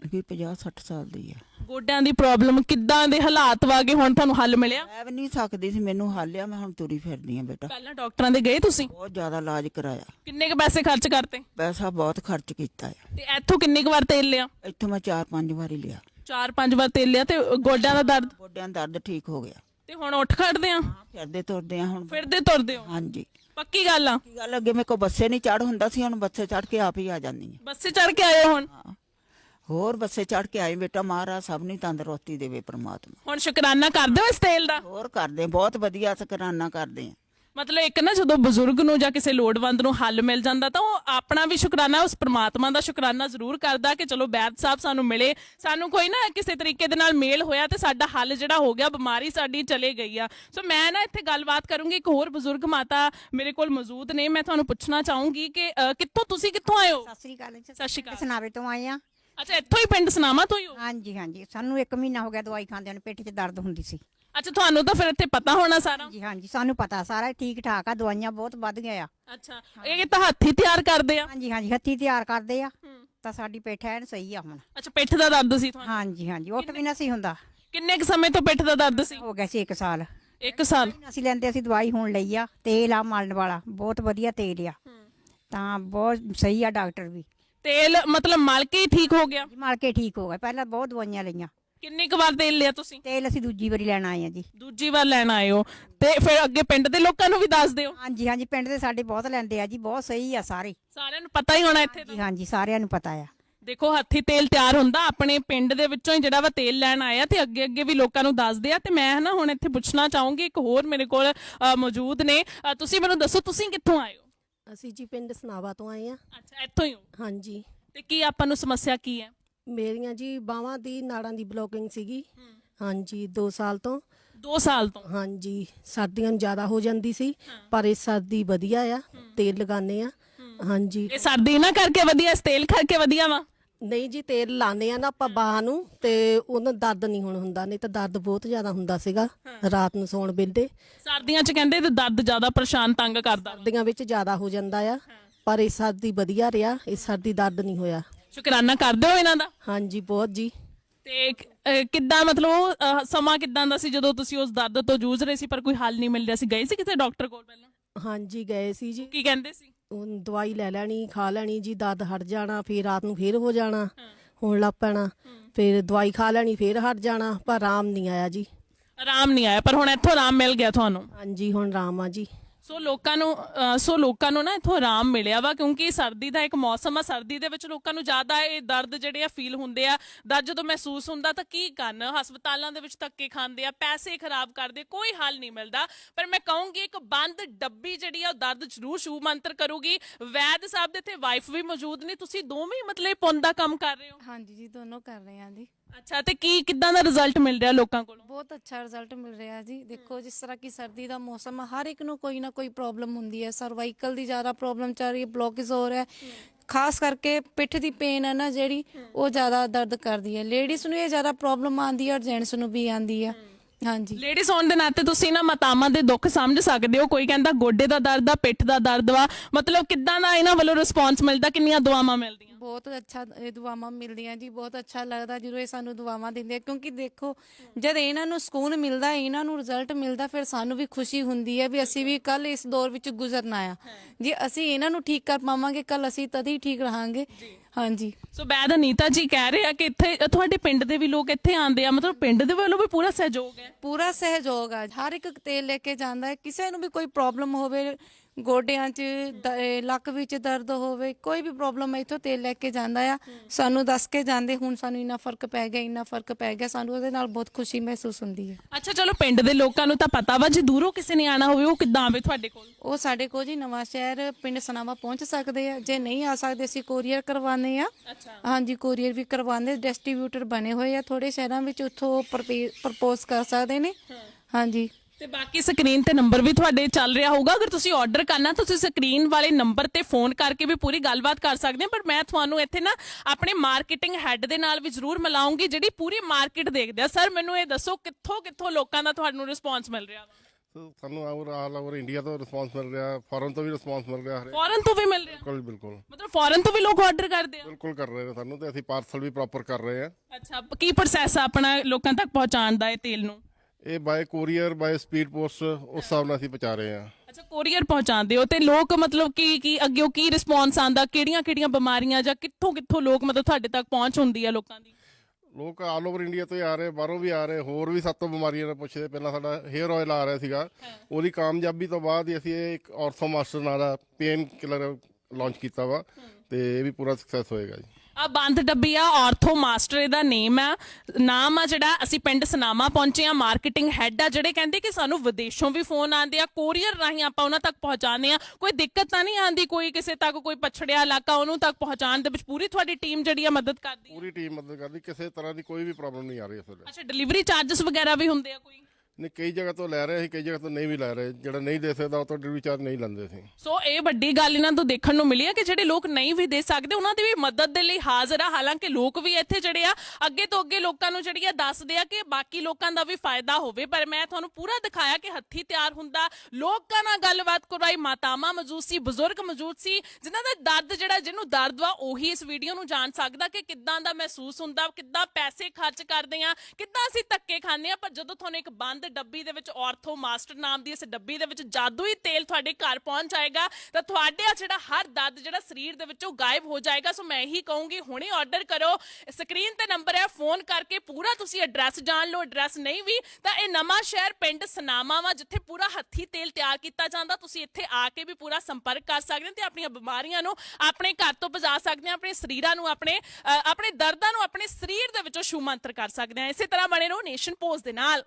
Speaker 4: ਵੀ 50 60 ਸਾਲ ਦੀ ਆ।
Speaker 1: ਗੋਡਿਆਂ ਦੀ ਪ੍ਰੋਬਲਮ ਕਿੱਦਾਂ ਦੇ ਹਾਲਾਤ ਵਾਗੇ ਹੁਣ ਤੁਹਾਨੂੰ ਹੱਲ ਮਿਲਿਆ?
Speaker 4: ਮੈਂ ਵੀ ਨਹੀਂ ਸਕਦੀ ਸੀ ਮੈਨੂੰ ਹਾਲਿਆ ਮੈਂ ਹੁਣ ਤੁਰੀ ਫਿਰਦੀ ਆ ਬੇਟਾ।
Speaker 1: ਪਹਿਲਾਂ ਡਾਕਟਰਾਂ ਦੇ ਗਏ ਤੁਸੀਂ?
Speaker 4: ਬਹੁਤ ਜ਼ਿਆਦਾ ਇਲਾਜ ਕਰਾਇਆ।
Speaker 1: ਕਿੰਨੇ ਕ ਪੈਸੇ ਖਰਚ ਕਰਤੇ?
Speaker 4: ਪੈਸਾ ਬਹੁਤ ਖਰਚ ਕੀਤਾ ਆ।
Speaker 1: ਤੇ ਇੱਥੋਂ ਕਿੰਨੇ ਕੁ ਵਾਰ ਤੇਲ ਲਿਆ?
Speaker 4: ਇੱਥੋਂ ਮੈਂ ਚਾਰ ਪੰਜ ਵਾਰੀ ਲਿਆ।
Speaker 1: ਚਾਰ ਪੰਜ ਵਾਰ ਤੇਲ ਲਿਆ ਤੇ ਗੋਡਿਆਂ ਦਾ ਦਰਦ?
Speaker 4: ਗੋਡਿਆਂ ਦਾ ਦਰਦ ਠੀਕ ਹੋ ਗਿਆ।
Speaker 1: ਤੇ ਹੁਣ ਉੱਠ ਖੜਦੇ ਆ?
Speaker 4: ਫਿਰਦੇ ਤੁਰਦੇ ਆ ਹੁਣ।
Speaker 1: ਫਿਰਦੇ ਤੁਰਦੇ ਹੋ
Speaker 4: ਹਾਂਜੀ।
Speaker 1: ਪੱਕੀ ਗੱਲ ਆ?
Speaker 4: ਕੀ ਗੱਲ ਅੱਗੇ ਮੇਰੇ ਕੋ ਬੱਸੇ ਨਹੀਂ ਚੜ ਹੁੰਦਾ ਸੀ ਹੁਣ ਬੱਸੇ ਚੜ ਕੇ ਆਪ ਹੀ ਆ ਜਾਂਦੀ ਆ।
Speaker 1: ਬੱਸੇ ਚੜ ਕੇ ਆਏ ਹੋ ਹੁਣ?
Speaker 4: ਹਾਂ। ਹੋਰ ਬੱਸੇ ਚੜ ਕੇ ਆਏ ਬੇਟਾ ਮਹਾਰਾਜ ਸਭ ਨੂੰ ਤੰਦਰੁਸਤੀ ਦੇਵੇ ਪ੍ਰਮਾਤਮਾ।
Speaker 1: ਹੁਣ ਸ਼ੁਕਰਾਨਾ ਕਰਦੇ ਹੋ ਇਸ ਤੇਲ ਦਾ?
Speaker 4: ਹੋਰ ਕਰਦੇ ਬਹੁਤ ਵਧੀਆ ਸਕਰਾਨਾ ਕਰਦੇ ਆ।
Speaker 1: ਮਤਲਬ ਇੱਕ ਨਾ ਜਦੋਂ ਬਜ਼ੁਰਗ ਨੂੰ ਜਾਂ ਕਿਸੇ ਲੋੜਵੰਦ ਨੂੰ ਹੱਲ ਮਿਲ ਜਾਂਦਾ ਤਾਂ ਉਹ ਆਪਣਾ ਵੀ ਸ਼ੁਕਰਾਨਾ ਉਸ ਪ੍ਰਮਾਤਮਾ ਦਾ ਸ਼ੁਕਰਾਨਾ ਜ਼ਰੂਰ ਕਰਦਾ ਕਿ ਚਲੋ ਬੈਦ ਸਾਹਿਬ ਸਾਨੂੰ ਮਿਲੇ। ਸਾਨੂੰ ਕੋਈ ਨਾ ਕਿਸੇ ਤਰੀਕੇ ਦੇ ਨਾਲ ਮੇਲ ਹੋਇਆ ਤੇ ਸਾਡਾ ਹੱਲ ਜਿਹੜਾ ਹੋ ਗਿਆ ਬਿਮਾਰੀ ਸਾਡੀ ਚਲੇ ਗਈ ਆ। ਸੋ ਮੈਂ ਨਾ ਇੱਥੇ ਗੱਲਬਾਤ ਕਰੂੰਗੀ ਇੱਕ ਹੋਰ ਬਜ਼ੁਰਗ ਮਾਤਾ ਮੇਰੇ ਕੋਲ ਮੌਜੂਦ ਨੇ। ਮੈਂ ਤੁਹਾਨੂੰ ਪੁੱਛਣਾ ਚਾਹੂੰਗੀ ਕਿ ਅ, ਕਿੱਥੋਂ ਤੁਸੀਂ ਕਿੱਥੋਂ ਆਏ ਹੋ?
Speaker 8: ਸਤਿ ਸ੍ਰੀ ਅਕਾਲ ਜੀ।
Speaker 1: ਸਤਿ ਸ਼੍ਰੀ ਅਕਾਲ।
Speaker 8: ਸਨਾਵੇ ਤੋਂ ਆਏ ਆ।
Speaker 1: ਅੱਛਾ ਇੱਥੋਂ ਹੀ ਪਿੰਡ ਸਨਾਮਾ ਤੋਂ ਹੀ ਹੋ?
Speaker 8: ਹਾਂਜੀ ਹਾਂਜੀ। ਸਾਨੂੰ 1 ਮਹੀਨਾ ਹੋ ਗਿਆ ਦਵਾਈ ਖਾਂਦਿਆਂ ਨੂੰ ਪੇਟ 'ਚ ਦਰਦ ਹੁੰਦੀ ਸੀ।
Speaker 1: ਅੱਛਾ ਤੁਹਾਨੂੰ ਤਾਂ ਫਿਰ ਇੱਥੇ ਪਤਾ ਹੋਣਾ ਸਾਰਾ।
Speaker 8: ਜੀ ਹਾਂਜੀ ਸਾਨੂੰ ਪਤਾ ਸਾਰਾ ਠੀਕ ਠਾਕ ਆ ਦਵਾਈਆਂ ਬਹੁਤ ਵੱਧ ਗਿਆ ਆ।
Speaker 1: ਅੱਛਾ ਇਹ ਤਾਂ ਹੱਥੀ ਤਿਆਰ ਕਰਦੇ ਆ।
Speaker 8: ਹਾਂਜੀ ਹਾਂਜੀ ਹੱਥੀ ਤਿਆਰ ਕਰਦੇ ਆ। ਤਾਂ ਸਾਡੀ ਪੇਟ ਐਨ ਸਹੀ ਆ ਹੁਣ।
Speaker 1: ਅੱਛਾ ਪਿੱਠ ਦਾ ਦਰਦ ਸੀ ਤੁਹਾਨੂੰ?
Speaker 8: ਹਾਂਜੀ ਹਾਂਜੀ ਉੱਠ ਵੀ ਨਾ ਸੀ ਹੁੰਦਾ।
Speaker 1: ਕਿੰਨੇ ਕੁ ਸਮੇਂ ਤੋਂ ਪਿੱਠ ਦਾ ਦਰਦ ਸੀ?
Speaker 8: ਹੋ ਗਿਆ ਸੀ 1 ਸਾਲ।
Speaker 1: ਇੱਕ ਸਾਲ।
Speaker 8: ਅਸੀਂ ਲੈਂਦੇ ਅਸੀਂ ਦਵਾਈ ਹੁਣ ਲਈ ਆ ਤੇਲ ਆ ਮਲਣ ਵਾਲਾ ਬਹੁਤ ਵਧੀਆ ਤੇਲ ਆ। ਤਾਂ ਬਹੁਤ ਸਹੀ ਆ ਡਾਕਟਰ ਵੀ।
Speaker 1: ਤੇਲ ਮਤਲਬ ਮਲ ਕੇ ਹੀ ਠੀਕ ਹੋ ਗਿਆ?
Speaker 8: ਮਲ ਕੇ ਠੀਕ ਹੋ ਗਏ ਪਹਿਲਾਂ ਬਹੁਤ ਦਵਾਈਆਂ ਲਈਆਂ।
Speaker 1: ਕਿੰਨੀ ਕੁ ਵਾਰ ਤੇਲ ਲਿਆ ਤੁਸੀਂ?
Speaker 8: ਤੇਲ ਅਸੀਂ ਦੂਜੀ ਵਾਰੀ ਲੈਣ ਆਏ ਆ ਜੀ।
Speaker 1: ਦੂਜੀ ਵਾਰ ਲੈਣ ਆਏ ਹੋ। ਤੇ ਫਿਰ ਅੱਗੇ ਪਿੰਡ ਦੇ ਲੋਕਾਂ ਨੂੰ ਵੀ ਦੱਸ ਦਿਓ।
Speaker 8: ਹਾਂਜੀ ਹਾਂਜੀ ਪਿੰਡ ਦੇ ਸਾਡੇ ਬਹੁਤ ਲੈਂਦੇ ਆ ਜੀ ਬਹੁਤ ਸਹੀ ਆ ਸਾਰੇ।
Speaker 1: ਸਾਰਿਆਂ ਨੂੰ ਪਤਾ ਹੀ ਹੋਣਾ ਇੱਥੇ ਤਾਂ।
Speaker 8: ਜੀ ਹਾਂਜੀ ਸਾਰਿਆਂ ਨੂੰ ਪਤਾ ਆ।
Speaker 1: ਦੇਖੋ ਹੱਥੀ ਤੇਲ ਤਿਆਰ ਹੁੰਦਾ ਆਪਣੇ ਪਿੰਡ ਦੇ ਵਿੱਚੋਂ ਹੀ ਜਿਹੜਾ ਵਾ ਤੇਲ ਲੈਣ ਆਇਆ ਤੇ ਅੱਗੇ ਅੱਗੇ ਵੀ ਲੋਕਾਂ ਨੂੰ ਦੱਸਦੇ ਆ। ਤੇ ਮੈਂ ਨਾ ਹੁਣ ਇੱਥੇ ਪੁੱਛਣਾ ਚਾਹੂੰਗੀ ਇੱਕ ਹੋਰ ਮੇਰੇ ਕੋਲ ਅ, ਮੌਜੂਦ ਨੇ। ਅ, ਤੁਸੀਂ ਮੈਨੂੰ ਦੱਸੋ ਤੁਸੀਂ ਕਿੱਥੋਂ ਆਏ ਹੋ?
Speaker 9: ਅਸੀਂ ਜੀ ਪਿੰਡ ਸਨਾਵਾ ਤੋਂ ਆਏ ਆ
Speaker 1: ਅੱਛਾ ਇੱਥੋਂ ਹੀ ਹੋ?
Speaker 9: ਹਾਂਜੀ।
Speaker 1: ਤੇ ਕੀ ਆਪਾਂ ਨੂੰ ਸਮੱਸਿਆ ਕੀ ਹੈ?
Speaker 9: ਮੇਰੀਆਂ ਜੀ ਬਾਹਾਂ ਦੀ ਨਾੜਾਂ ਦੀ ਬਲੋਕਿੰਗ ਸੀਗੀ। ਹਾਂਜੀ 2 ਸਾਲ ਤੋਂ।
Speaker 1: 2 ਸਾਲ ਤੋਂ?
Speaker 9: ਹਾਂਜੀ ਸਰਦੀਆਂ ਨੂੰ ਜ਼ਿਆਦਾ ਹੋ ਜਾਂਦੀ ਸੀ ਪਰ ਇਸ ਸਰਦੀ ਵਧੀਆ ਆ ਤੇਲ ਲਗਾਉਂਦੇ ਆ। ਹਾਂਜੀ।
Speaker 1: ਇਹ ਸਰਦੀ ਨਾ ਕਰਕੇ ਵਧੀਆ ਇਸ ਤੇਲ ਕਰਕੇ ਵਧੀਆ ਵਾ।
Speaker 9: ਨਹੀਂ ਜੀ ਤੇਲ ਲਾਉਂਦੇ ਆ ਨਾ ਆਪਾਂ ਬਾਹਾਂ ਨੂੰ ਤੇ ਉਹਨਾਂ ਦਰਦ ਨਹੀਂ ਹੁਣ ਹੁੰਦਾ ਨਹੀਂ ਤਾਂ ਦਰਦ ਬਹੁਤ ਜ਼ਿਆਦਾ ਹੁੰਦਾ ਸੀਗਾ ਰਾਤ ਨੂੰ ਸੌਣ ਵੇਲੇ।
Speaker 1: ਸਰਦੀਆਂ 'ਚ ਕਹਿੰਦੇ ਤੇ ਦਰਦ ਜ਼ਿਆਦਾ ਪਰੇਸ਼ਾਨ ਤੰਗ ਕਰਦਾ।
Speaker 9: ਸਰਦੀਆਂ ਵਿੱਚ ਜ਼ਿਆਦਾ ਹੋ ਜਾਂਦਾ ਆ ਪਰ ਇਸ ਸਰਦੀ ਵਧੀਆ ਰਿਹਾ ਇਸ ਸਰਦੀ ਦਰਦ ਨਹੀਂ ਹੋਇਆ।
Speaker 1: ਸ਼ੁਕਰਾਨਾ ਕਰਦੇ ਹੋ ਇਹਨਾਂ ਦਾ?
Speaker 9: ਹਾਂਜੀ ਬਹੁਤ ਜੀ।
Speaker 1: ਤੇ ਕਿੱਦਾਂ ਮਤਲਬ ਉਹ, ਸਮਾਂ ਕਿੱਦਾਂ ਦਾ ਸੀ ਜਦੋਂ ਤੁਸੀਂ ਉਸ ਦਰਦ ਤੋਂ ਜੂਝ ਰਹੇ ਸੀ ਪਰ ਕੋਈ ਹੱਲ ਨਹੀਂ ਮਿਲ ਰਿਹਾ ਸੀ? ਗਏ ਸੀ ਕਿਤੇ ਡਾਕਟਰ ਕੋਲ ਪਹਿਲਾਂ?
Speaker 9: ਹਾਂਜੀ ਗਏ ਸੀ ਜੀ।
Speaker 1: ਕੀ ਕਹਿੰਦੇ ਸੀ?
Speaker 9: ਉਹ ਦਵਾਈ ਲੈ ਲੈਣੀ ਖਾ ਲੈਣੀ ਜੀ ਦਰਦ ਹਟ ਜਾਣਾ ਫਿਰ ਰਾਤ ਨੂੰ ਫੇਰ ਹੋ ਜਾਣਾ ਹੋਣ ਲੱਗ ਪੈਣਾ। ਫਿਰ ਦਵਾਈ ਖਾ ਲੈਣੀ ਫੇਰ ਹਟ ਜਾਣਾ ਪਰ ਆਰਾਮ ਨਹੀਂ ਆਇਆ ਜੀ।
Speaker 1: ਆਰਾਮ ਨਹੀਂ ਆਇਆ ਪਰ ਹੁਣ ਇੱਥੋਂ ਆਰਾਮ ਮਿਲ ਗਿਆ ਤੁਹਾਨੂੰ?
Speaker 9: ਹਾਂਜੀ ਹੁਣ ਆਰਾਮ ਆ ਜੀ।
Speaker 1: ਸੋ ਲੋਕਾਂ ਨੂੰ ਅ, ਸੋ ਲੋਕਾਂ ਨੂੰ ਨਾ ਇੱਥੋਂ ਆਰਾਮ ਮਿਲਿਆ ਵਾ ਕਿਉਂਕਿ ਸਰਦੀ ਦਾ ਇੱਕ ਮੌਸਮ ਆ ਸਰਦੀ ਦੇ ਵਿੱਚ ਲੋਕਾਂ ਨੂੰ ਜ਼ਿਆਦਾ ਇਹ ਦਰਦ ਜਿਹੜੇ ਆ ਫੀਲ ਹੁੰਦੇ ਆ ਦਰਦ ਜਦੋਂ ਮਹਿਸੂਸ ਹੁੰਦਾ ਤਾਂ ਕੀ ਕਰਨ? ਹਸਪਤਾਲਾਂ ਦੇ ਵਿੱਚ ਧੱਕੇ ਖਾਂਦੇ ਆ ਪੈਸੇ ਖਰਾਬ ਕਰਦੇ ਕੋਈ ਹੱਲ ਨਹੀਂ ਮਿਲਦਾ। ਪਰ ਮੈਂ ਕਹੂੰਗੀ ਇੱਕ ਬੰਦ ਡੱਬੀ ਜਿਹੜੀ ਆ ਉਹ ਦਰਦ ਜ਼ਰੂਰ ਸ਼ੂ ਮੰਤਰ ਕਰੂਗੀ। ਵੈਦ ਸਾਹਿਬ ਦੇ ਇੱਥੇ ਵਾਈਫ ਵੀ ਮੌਜੂਦ ਨੇ ਤੁਸੀਂ ਦੋਵੇਂ ਮਤਲਬ ਪੁੰਨ ਦਾ ਕੰਮ ਕਰ ਰਹੇ ਹੋ?
Speaker 6: ਹਾਂਜੀ ਜੀ ਦੋਨੋਂ ਕਰ ਰਹੇ ਹਾਂ ਜੀ।
Speaker 1: ਅੱਛਾ ਤੇ ਕੀ ਕਿੱਦਾਂ ਦਾ ਰਿਜ਼ਲਟ ਮਿਲ ਰਿਹਾ ਲੋਕਾਂ ਕੋਲੋਂ?
Speaker 6: ਬਹੁਤ ਅੱਛਾ ਰਿਜ਼ਲਟ ਮਿਲ ਰਿਹਾ ਜੀ। ਦੇਖੋ ਜਿਸ ਤਰ੍ਹਾਂ ਕਿ ਸਰਦੀ ਦਾ ਮੌਸਮ ਆ ਹਰ ਇੱਕ ਨੂੰ ਕੋਈ ਨਾ ਕੋਈ ਪ੍ਰੋਬਲਮ ਹੁੰਦੀ ਹੈ। ਸਰਵਾਈਕਲ ਦੀ ਜ਼ਿਆਦਾ ਪ੍ਰੋਬਲਮ ਚੱਲ ਰਹੀ ਹੈ ਬਲੋਕੇਜ ਹੋ ਰਿਹਾ ਹੈ। ਖਾਸ ਕਰਕੇ ਪਿੱਠ ਦੀ ਪੇਨ ਹੈ ਨਾ ਜਿਹੜੀ ਉਹ ਜ਼ਿਆਦਾ ਦਰਦ ਕਰਦੀ ਹੈ। ਲੇਡੀਜ਼ ਨੂੰ ਇਹ ਜ਼ਿਆਦਾ ਪ੍ਰੋਬਲਮ ਆਉਂਦੀ ਹੈ ਔਰ ਜੈਂਟਸ ਨੂੰ ਵੀ ਆਉਂਦੀ ਹੈ। ਹਾਂਜੀ।
Speaker 1: ਲੇਡੀਜ਼ ਹੋਣ ਦੇ ਨਾਤੇ ਤੁਸੀਂ ਨਾ ਮਾਤਾਵਾਂ ਦੇ ਦੁੱਖ ਸਮਝ ਸਕਦੇ ਹੋ। ਕੋਈ ਕਹਿੰਦਾ ਗੋਡੇ ਦਾ ਦਰਦ ਆ ਪਿੱਠ ਦਾ ਦਰਦ ਵਾ। ਮਤਲਬ ਕਿੱਦਾਂ ਦਾ ਇਹਨਾਂ ਵੱਲੋਂ ਰਿਸਪੌਂਸ ਮਿਲਦਾ? ਕਿੰਨੀਆਂ ਦੁਆਵਾਂ ਮਿਲਦੀਆਂ?
Speaker 6: ਬਹੁਤ ਅੱਛਾ ਇਹ ਦੁਆਵਾਂ ਮਿਲਦੀਆਂ ਜੀ ਬਹੁਤ ਅੱਛਾ ਲੱਗਦਾ ਜਦੋਂ ਇਹ ਸਾਨੂੰ ਦੁਆਵਾਂ ਦਿੰਦੇ ਆ ਕਿਉਂਕਿ ਦੇਖੋ ਜਦ ਇਹਨਾਂ ਨੂੰ ਸਕੂਨ ਮਿਲਦਾ ਹੈ, ਇਹਨਾਂ ਨੂੰ ਰਿਜ਼ਲਟ ਮਿਲਦਾ ਫਿਰ ਸਾਨੂੰ ਵੀ ਖੁਸ਼ੀ ਹੁੰਦੀ ਹੈ ਵੀ ਅਸੀਂ ਵੀ ਕੱਲ ਇਸ ਦੌਰ ਵਿੱਚ ਗੁਜ਼ਰਨਾ ਆ। ਜੇ ਅਸੀਂ ਇਹਨਾਂ ਨੂੰ ਠੀਕ ਕਰ ਪਾਵਾਂਗੇ ਕੱਲ ਅਸੀਂ ਤਦ ਹੀ ਠੀਕ ਰਹਾਂਗੇ। ਹਾਂਜੀ।
Speaker 1: ਸੋ ਬੈਦ ਅਨੀਤਾ ਜੀ ਕਹਿ ਰਹੇ ਆ ਕਿ ਇੱਥੇ ਤੁਹਾਡੇ ਪਿੰਡ ਦੇ ਵੀ ਲੋਕ ਇੱਥੇ ਆਉਂਦੇ ਆ ਮਤਲਬ ਪਿੰਡ ਦੇ ਵੱਲੋਂ ਵੀ ਪੂਰਾ ਸਹਿਯੋਗ ਹੈ?
Speaker 6: ਪੂਰਾ ਸਹਿਯੋਗ ਆ ਹਰ ਇੱਕ ਤੇਲ ਲੈ ਕੇ ਜਾਂਦਾ ਹੈ ਕਿਸੇ ਨੂੰ ਵੀ ਕੋਈ ਪ੍ਰੋਬਲਮ ਹੋਵੇ ਗੋਡਿਆਂ 'ਚ ਦ- ਇਹ ਲੱਕ ਵਿੱਚ ਦਰਦ ਹੋਵੇ ਕੋਈ ਵੀ ਪ੍ਰੋਬਲਮ ਹੈ ਇੱਥੋਂ ਤੇਲ ਲੈ ਕੇ ਜਾਂਦਾ ਆ ਸਾਨੂੰ ਦੱਸ ਕੇ ਜਾਂਦੇ ਹੁਣ ਸਾਨੂੰ ਇੰਨਾ ਫ਼ਰਕ ਪੈ ਗਿਆ ਇੰਨਾ ਫ਼ਰਕ ਪੈ ਗਿਆ ਸਾਨੂੰ ਉਹਦੇ ਨਾਲ ਬਹੁਤ ਖੁਸ਼ੀ ਮਹਿਸੂਸ ਹੁੰਦੀ ਹੈ।
Speaker 1: ਅੱਛਾ ਚਲੋ ਪਿੰਡ ਦੇ ਲੋਕਾਂ ਨੂੰ ਤਾਂ ਪਤਾ ਵਾ ਜੇ ਦੂਰੋਂ ਕਿਸੇ ਨੇ ਆਣਾ ਹੋਵੇ ਉਹ ਕਿੱਦਾਂ ਆਵੇ ਤੁਹਾਡੇ ਕੋਲ?
Speaker 6: ਉਹ ਸਾਡੇ ਕੋਲ ਜੀ ਨਵਾਂ ਸ਼ਹਿਰ ਪਿੰਡ ਸਨਾਵਾ ਪਹੁੰਚ ਸਕਦੇ ਆ ਜੇ ਨਹੀਂ ਆ ਸਕਦੇ ਅਸੀਂ ਕੋਰੀਅਰ ਕਰਵਾਉਂਦੇ ਆ।
Speaker 1: ਅੱਛਾ।
Speaker 6: ਹਾਂਜੀ ਕੋਰੀਅਰ ਵੀ ਕਰਵਾਉਂਦੇ ਡਿਸਟ੍ਰੀਬਿਊਟਰ ਬਣੇ ਹੋਏ ਆ ਥੋੜੇ ਸ਼ਹਿਰਾਂ ਵਿੱਚ ਉੱਥੋਂ ਪ੍ਰਪੋਜ਼ ਕਰ ਸਕਦੇ ਨੇ। ਹਾਂਜੀ।
Speaker 1: ਤੇ ਬਾਕੀ ਸਕਰੀਨ ਤੇ ਨੰਬਰ ਵੀ ਤੁਹਾਡੇ ਚੱਲ ਰਿਹਾ ਹੋਊਗਾ। ਅਗਰ ਤੁਸੀਂ ਆਰਡਰ ਕਰਨਾ ਤੁਸੀਂ ਸਕਰੀਨ ਵਾਲੇ ਨੰਬਰ ਤੇ ਫੋਨ ਕਰਕੇ ਵੀ ਪੂਰੀ ਗੱਲਬਾਤ ਕਰ ਸਕਦੇ ਹੋ ਪਰ ਮੈਂ ਤੁਹਾਨੂੰ ਇੱਥੇ ਨਾ ਆਪਣੇ ਮਾਰਕੀਟਿੰਗ ਹੈੱਡ ਦੇ ਨਾਲ ਵੀ ਜ਼ਰੂਰ ਮਿਲਾਉਂਗੀ ਜਿਹੜੀ ਪੂਰੀ ਮਾਰਕੀਟ ਦੇਖਦੇ ਆ। ਸਰ ਮੈਨੂੰ ਇਹ ਦੱਸੋ ਕਿੱਥੋਂ ਕਿੱਥੋਂ ਲੋਕਾਂ ਦਾ ਤੁਹਾਨੂੰ ਰਿਸਪੌਂਸ ਮਿਲ ਰਿਹਾ?
Speaker 10: ਸਾਨੂੰ ਆਲ ਆਲ ਓਵਰ ਇੰਡੀਆ ਤੋਂ ਰਿਸਪਾਂਸ ਮਿਲ ਰਿਹਾ ਫੋਰਨ ਤੋਂ ਵੀ ਰਿਸਪਾਂਸ ਮਿਲ ਰਿਹਾ ਹਰੇ
Speaker 1: ਫੋਰਨ ਤੋਂ ਵੀ ਮਿਲ ਰਿਹਾ?
Speaker 10: ਬਿਲਕੁਲ ਬਿਲਕੁਲ।
Speaker 1: ਮਤਲਬ ਫੋਰਨ ਤੋਂ ਵੀ ਲੋਕ ਆਰਡਰ ਕਰਦੇ ਆ?
Speaker 10: ਬਿਲਕੁਲ ਕਰ ਰਹੇ ਨੇ ਸਾਨੂੰ ਤੇ ਅਸੀਂ ਪਾਰਸਲ ਵੀ ਪ੍ਰੋਪਰ ਕਰ ਰਹੇ ਆ।
Speaker 1: ਅੱਛਾ ਕੀ ਪ੍ਰੋਸੈਸ ਆ ਆਪਣਾ ਲੋਕਾਂ ਤੱਕ ਪਹੁੰਚਾਉਣ ਦਾ ਇਹ ਤੇਲ ਨੂੰ?
Speaker 10: ਇਹ by courier by speed post ਉਸ ਹਿਸਾਬ ਨਾਲ ਅਸੀਂ ਪਹੁੰਚਾ ਰਹੇ ਆ
Speaker 1: ਅੱਛਾ ਕੋਰੀਅਰ ਪਹੁੰਚਾਉਂਦੇ ਹੋ ਤੇ ਲੋਕ ਮਤਲਬ ਕੀ ਕੀ ਅੱਗੇ ਕੀ ਰਿਸਪੌਂਸ ਆਂਦਾ ਕਿਹੜੀਆਂ ਕਿਹੜੀਆਂ ਬਿਮਾਰੀਆਂ ਜਾਂ ਕਿੱਥੋਂ ਕਿੱਥੋਂ ਲੋਕ ਮਤਲਬ ਤੁਹਾਡੇ ਤੱਕ ਪਹੁੰਚ ਹੁੰਦੀ ਆ ਲੋਕਾਂ ਦੀ?
Speaker 10: ਲੋਕ ਆਲ ਓਵਰ ਇੰਡੀਆ ਤੋਂ ਹੀ ਆ ਰਹੇ ਬਾਹਰੋਂ ਵੀ ਆ ਰਹੇ ਹੋਰ ਵੀ ਸੱਤ ਬਿਮਾਰੀਆਂ ਨੇ ਪੁੱਛਦੇ। ਪਹਿਲਾਂ ਸਾਡਾ ਹੇਅਰ ਆਇਲ ਆ ਰਿਹਾ ਸੀਗਾ। ਉਹਦੀ ਕਾਮਯਾਬੀ ਤੋਂ ਬਾਅਦ ਹੀ ਅਸੀਂ ਇਹ ਇੱਕ ਆਰਥੋ ਮਾਸਟਰ ਨਾਂ ਦਾ ਪੇਨ ਕਿਲਰ ਲਾਂਚ ਕੀਤਾ ਵਾ। ਤੇ ਇਹ ਵੀ ਪੂਰਾ ਸਕਸੈਸ ਹੋਏਗਾ ਜੀ।
Speaker 1: ਆ ਬੰਦ ਡੱਬੀ ਆ ਆਰਥੋ ਮਾਸਟਰ ਇਹਦਾ ਨੇਮ ਆ। ਨਾਮ ਆ ਜਿਹੜਾ ਅਸੀਂ ਪਿੰਡ ਸਨਾਮਾ ਪਹੁੰਚੇ ਆ ਮਾਰਕੀਟਿੰਗ ਹੈੱਡ ਆ ਜਿਹੜੇ ਕਹਿੰਦੇ ਕਿ ਸਾਨੂੰ ਵਿਦੇਸ਼ੋਂ ਵੀ ਫੋਨ ਆਉਂਦੇ ਆ ਕੋਰੀਅਰ ਰਾਹੀਂ ਆਪਾਂ ਉਹਨਾਂ ਤੱਕ ਪਹੁੰਚਾਉਂਦੇ ਆ। ਕੋਈ ਦਿੱਕਤ ਤਾਂ ਨਹੀਂ ਆਂਦੀ ਕੋਈ ਕਿਸੇ ਤੱਕ ਕੋਈ ਪਛੜਿਆ ਇਲਾਕਾ ਉਹਨੂੰ ਤੱਕ ਪਹੁੰਚਾਉਣ ਦੇ ਵਿੱਚ। ਪੂਰੀ ਤੁਹਾਡੀ ਟੀਮ ਜਿਹੜੀ ਆ ਮਦਦ ਕਰਦੀ ਆ?
Speaker 10: ਪੂਰੀ ਟੀਮ ਮਦਦ ਕਰਦੀ ਕਿਸੇ ਤਰ੍ਹਾਂ ਦੀ ਕੋਈ ਵੀ ਪ੍ਰੋਬਲਮ ਨਹੀਂ ਆ ਰਹੀ ਇਸ ਵੇਲੇ।
Speaker 1: ਅੱਛਾ ਡਿਲੀਵਰੀ ਚਾਰजेस ਵਗੈਰਾ ਵੀ ਹੁੰਦੇ ਆ ਕੋਈ?
Speaker 10: ਨਹੀਂ, ਕਈ ਜਗ੍ਹਾ ਤੋਂ ਲੈ ਰਹੇ ਸੀ, ਕਈ ਜਗ੍ਹਾ ਤੋਂ ਨਹੀਂ ਵੀ ਲੈ ਰਹੇ। ਜਿਹੜਾ ਨਹੀਂ ਦੇ ਸਕਦਾ, ਉਹ ਤੋਂ ਡਿਲੀਵਰੀ ਚਾਰਜ ਨਹੀਂ ਲੈਂਦੇ ਸੀ।
Speaker 1: ਸੋ ਇਹ ਵੱਡੀ ਗੱਲ ਇਹਨਾਂ ਤੋਂ ਦੇਖਣ ਨੂੰ ਮਿਲੀ ਹੈ ਕਿ ਜਿਹੜੇ ਲੋਕ ਨਹੀਂ ਵੀ ਦੇ ਸਕਦੇ, ਉਹਨਾਂ ਦੀ ਵੀ ਮਦਦ ਦੇ ਲਈ ਹਾਜ਼ਰ ਆ। ਹਾਲਾਂਕਿ ਲੋਕ ਵੀ ਇੱਥੇ ਜਿਹੜੇ ਆ, ਅੱਗੇ ਤੋਂ ਅੱਗੇ ਲੋਕਾਂ ਨੂੰ ਜਿਹੜੀ ਆ ਦੱਸਦੇ ਆ ਕਿ ਬਾਕੀ ਲੋਕਾਂ ਦਾ ਵੀ ਫਾਇਦਾ ਹੋਵੇ। ਪਰ ਮੈਂ ਤੁਹਾਨੂੰ ਪੂਰਾ ਦਿਖਾਇਆ ਕਿ ਹੱਥੀ ਤਿਆਰ ਹੁੰਦਾ, ਲੋਕਾਂ ਨਾਲ ਗੱਲਬਾਤ ਕਰਵਾਈ। ਮਾਤਾਵਾਂ ਮੌਜੂਦ ਸੀ, ਬਜ਼ੁਰਗ ਮੌਜੂਦ ਸੀ, ਜਿਨ੍ਹਾਂ ਦਾ ਦਰਦ ਜਿਹੜਾ, ਜਿਹਨੂੰ ਦਰਦ ਵਾ, ਉਹੀ ਇਸ ਵੀਡੀਓ ਨੂੰ ਜਾਣ ਸਕਦਾ ਕਿ ਕਿੱਦਾਂ ਦਾ ਮਹਿਸੂਸ ਹੁੰਦਾ, ਕਿੱਦਾਂ ਪੈਸੇ ਖਰਚ ਕਰਦੇ ਆ, ਕਿੱਦਾਂ ਅਸੀਂ ਧੱਕੇ ਖਾਂਦੇ ਆ। ਪਰ ਜਦੋਂ ਤੁਹਾਨੂੰ ਇੱਕ ਬੰਦ ਬੰਦ ਡੱਬੀ ਦੇ ਵਿੱਚ ਆਰਥੋ ਮਾਸਟਰ ਨਾਮ ਦੀ ਇਸ ਡੱਬੀ ਦੇ ਵਿੱਚ ਜਾਦੂਈ ਤੇਲ ਤੁਹਾਡੇ ਘਰ ਪਹੁੰਚ ਜਾਏਗਾ। ਤਾਂ ਤੁਹਾਡੇ ਆ ਜਿਹੜਾ ਹਰ ਦਰਦ, ਜਿਹੜਾ ਸਰੀਰ ਦੇ ਵਿੱਚੋਂ ਗਾਇਬ ਹੋ ਜਾਏਗਾ। ਸੋ ਮੈਂ ਇਹੀ ਕਹੂੰਗੀ, ਹੁਣੇ ਆਰਡਰ ਕਰੋ। ਸਕਰੀਨ ਤੇ ਨੰਬਰ ਹੈ ਫੋਨ ਕਰਕੇ ਪੂਰਾ ਤੁਸੀਂ ਐਡਰੈਸ ਜਾਣ ਲਓ। ਐਡਰੈਸ ਨਹੀਂ ਵੀ, ਤਾਂ ਇਹ ਨਵਾਂ ਸ਼ਹਿਰ ਪਿੰਡ ਸਨਾਮਾ ਵਾ ਜਿੱਥੇ ਪੂਰਾ ਹੱਥੀ ਤੇਲ ਤਿਆਰ ਕੀਤਾ ਜਾਂਦਾ। ਤੁਸੀਂ ਇੱਥੇ ਆ ਕੇ ਵੀ ਪੂਰਾ ਸੰਪਰਕ ਕਰ ਸਕਦੇ ਹੋ ਤੇ ਆਪਣੀਆਂ ਬਿਮਾਰੀਆਂ ਨੂੰ ਆਪਣੇ ਘਰ ਤੋਂ ਬਚਾ ਸਕਦੇ ਹੋ, ਆਪਣੇ ਸਰੀਰਾਂ ਨੂੰ, ਆਪਣੇ ਆਪਣੇ ਦਰਦਾਂ ਨੂੰ, ਆਪਣੇ ਸਰੀਰ ਦੇ ਵਿੱਚੋਂ ਛੂ ਕਰ ਸਕਦੇ ਆ ਇਸੇ ਤਰ੍ਹਾਂ ਬਣੇ ਰਹੋ ਨੇਸ਼ਨ ਪੋਸਟ ਦੇ ਨਾਲ।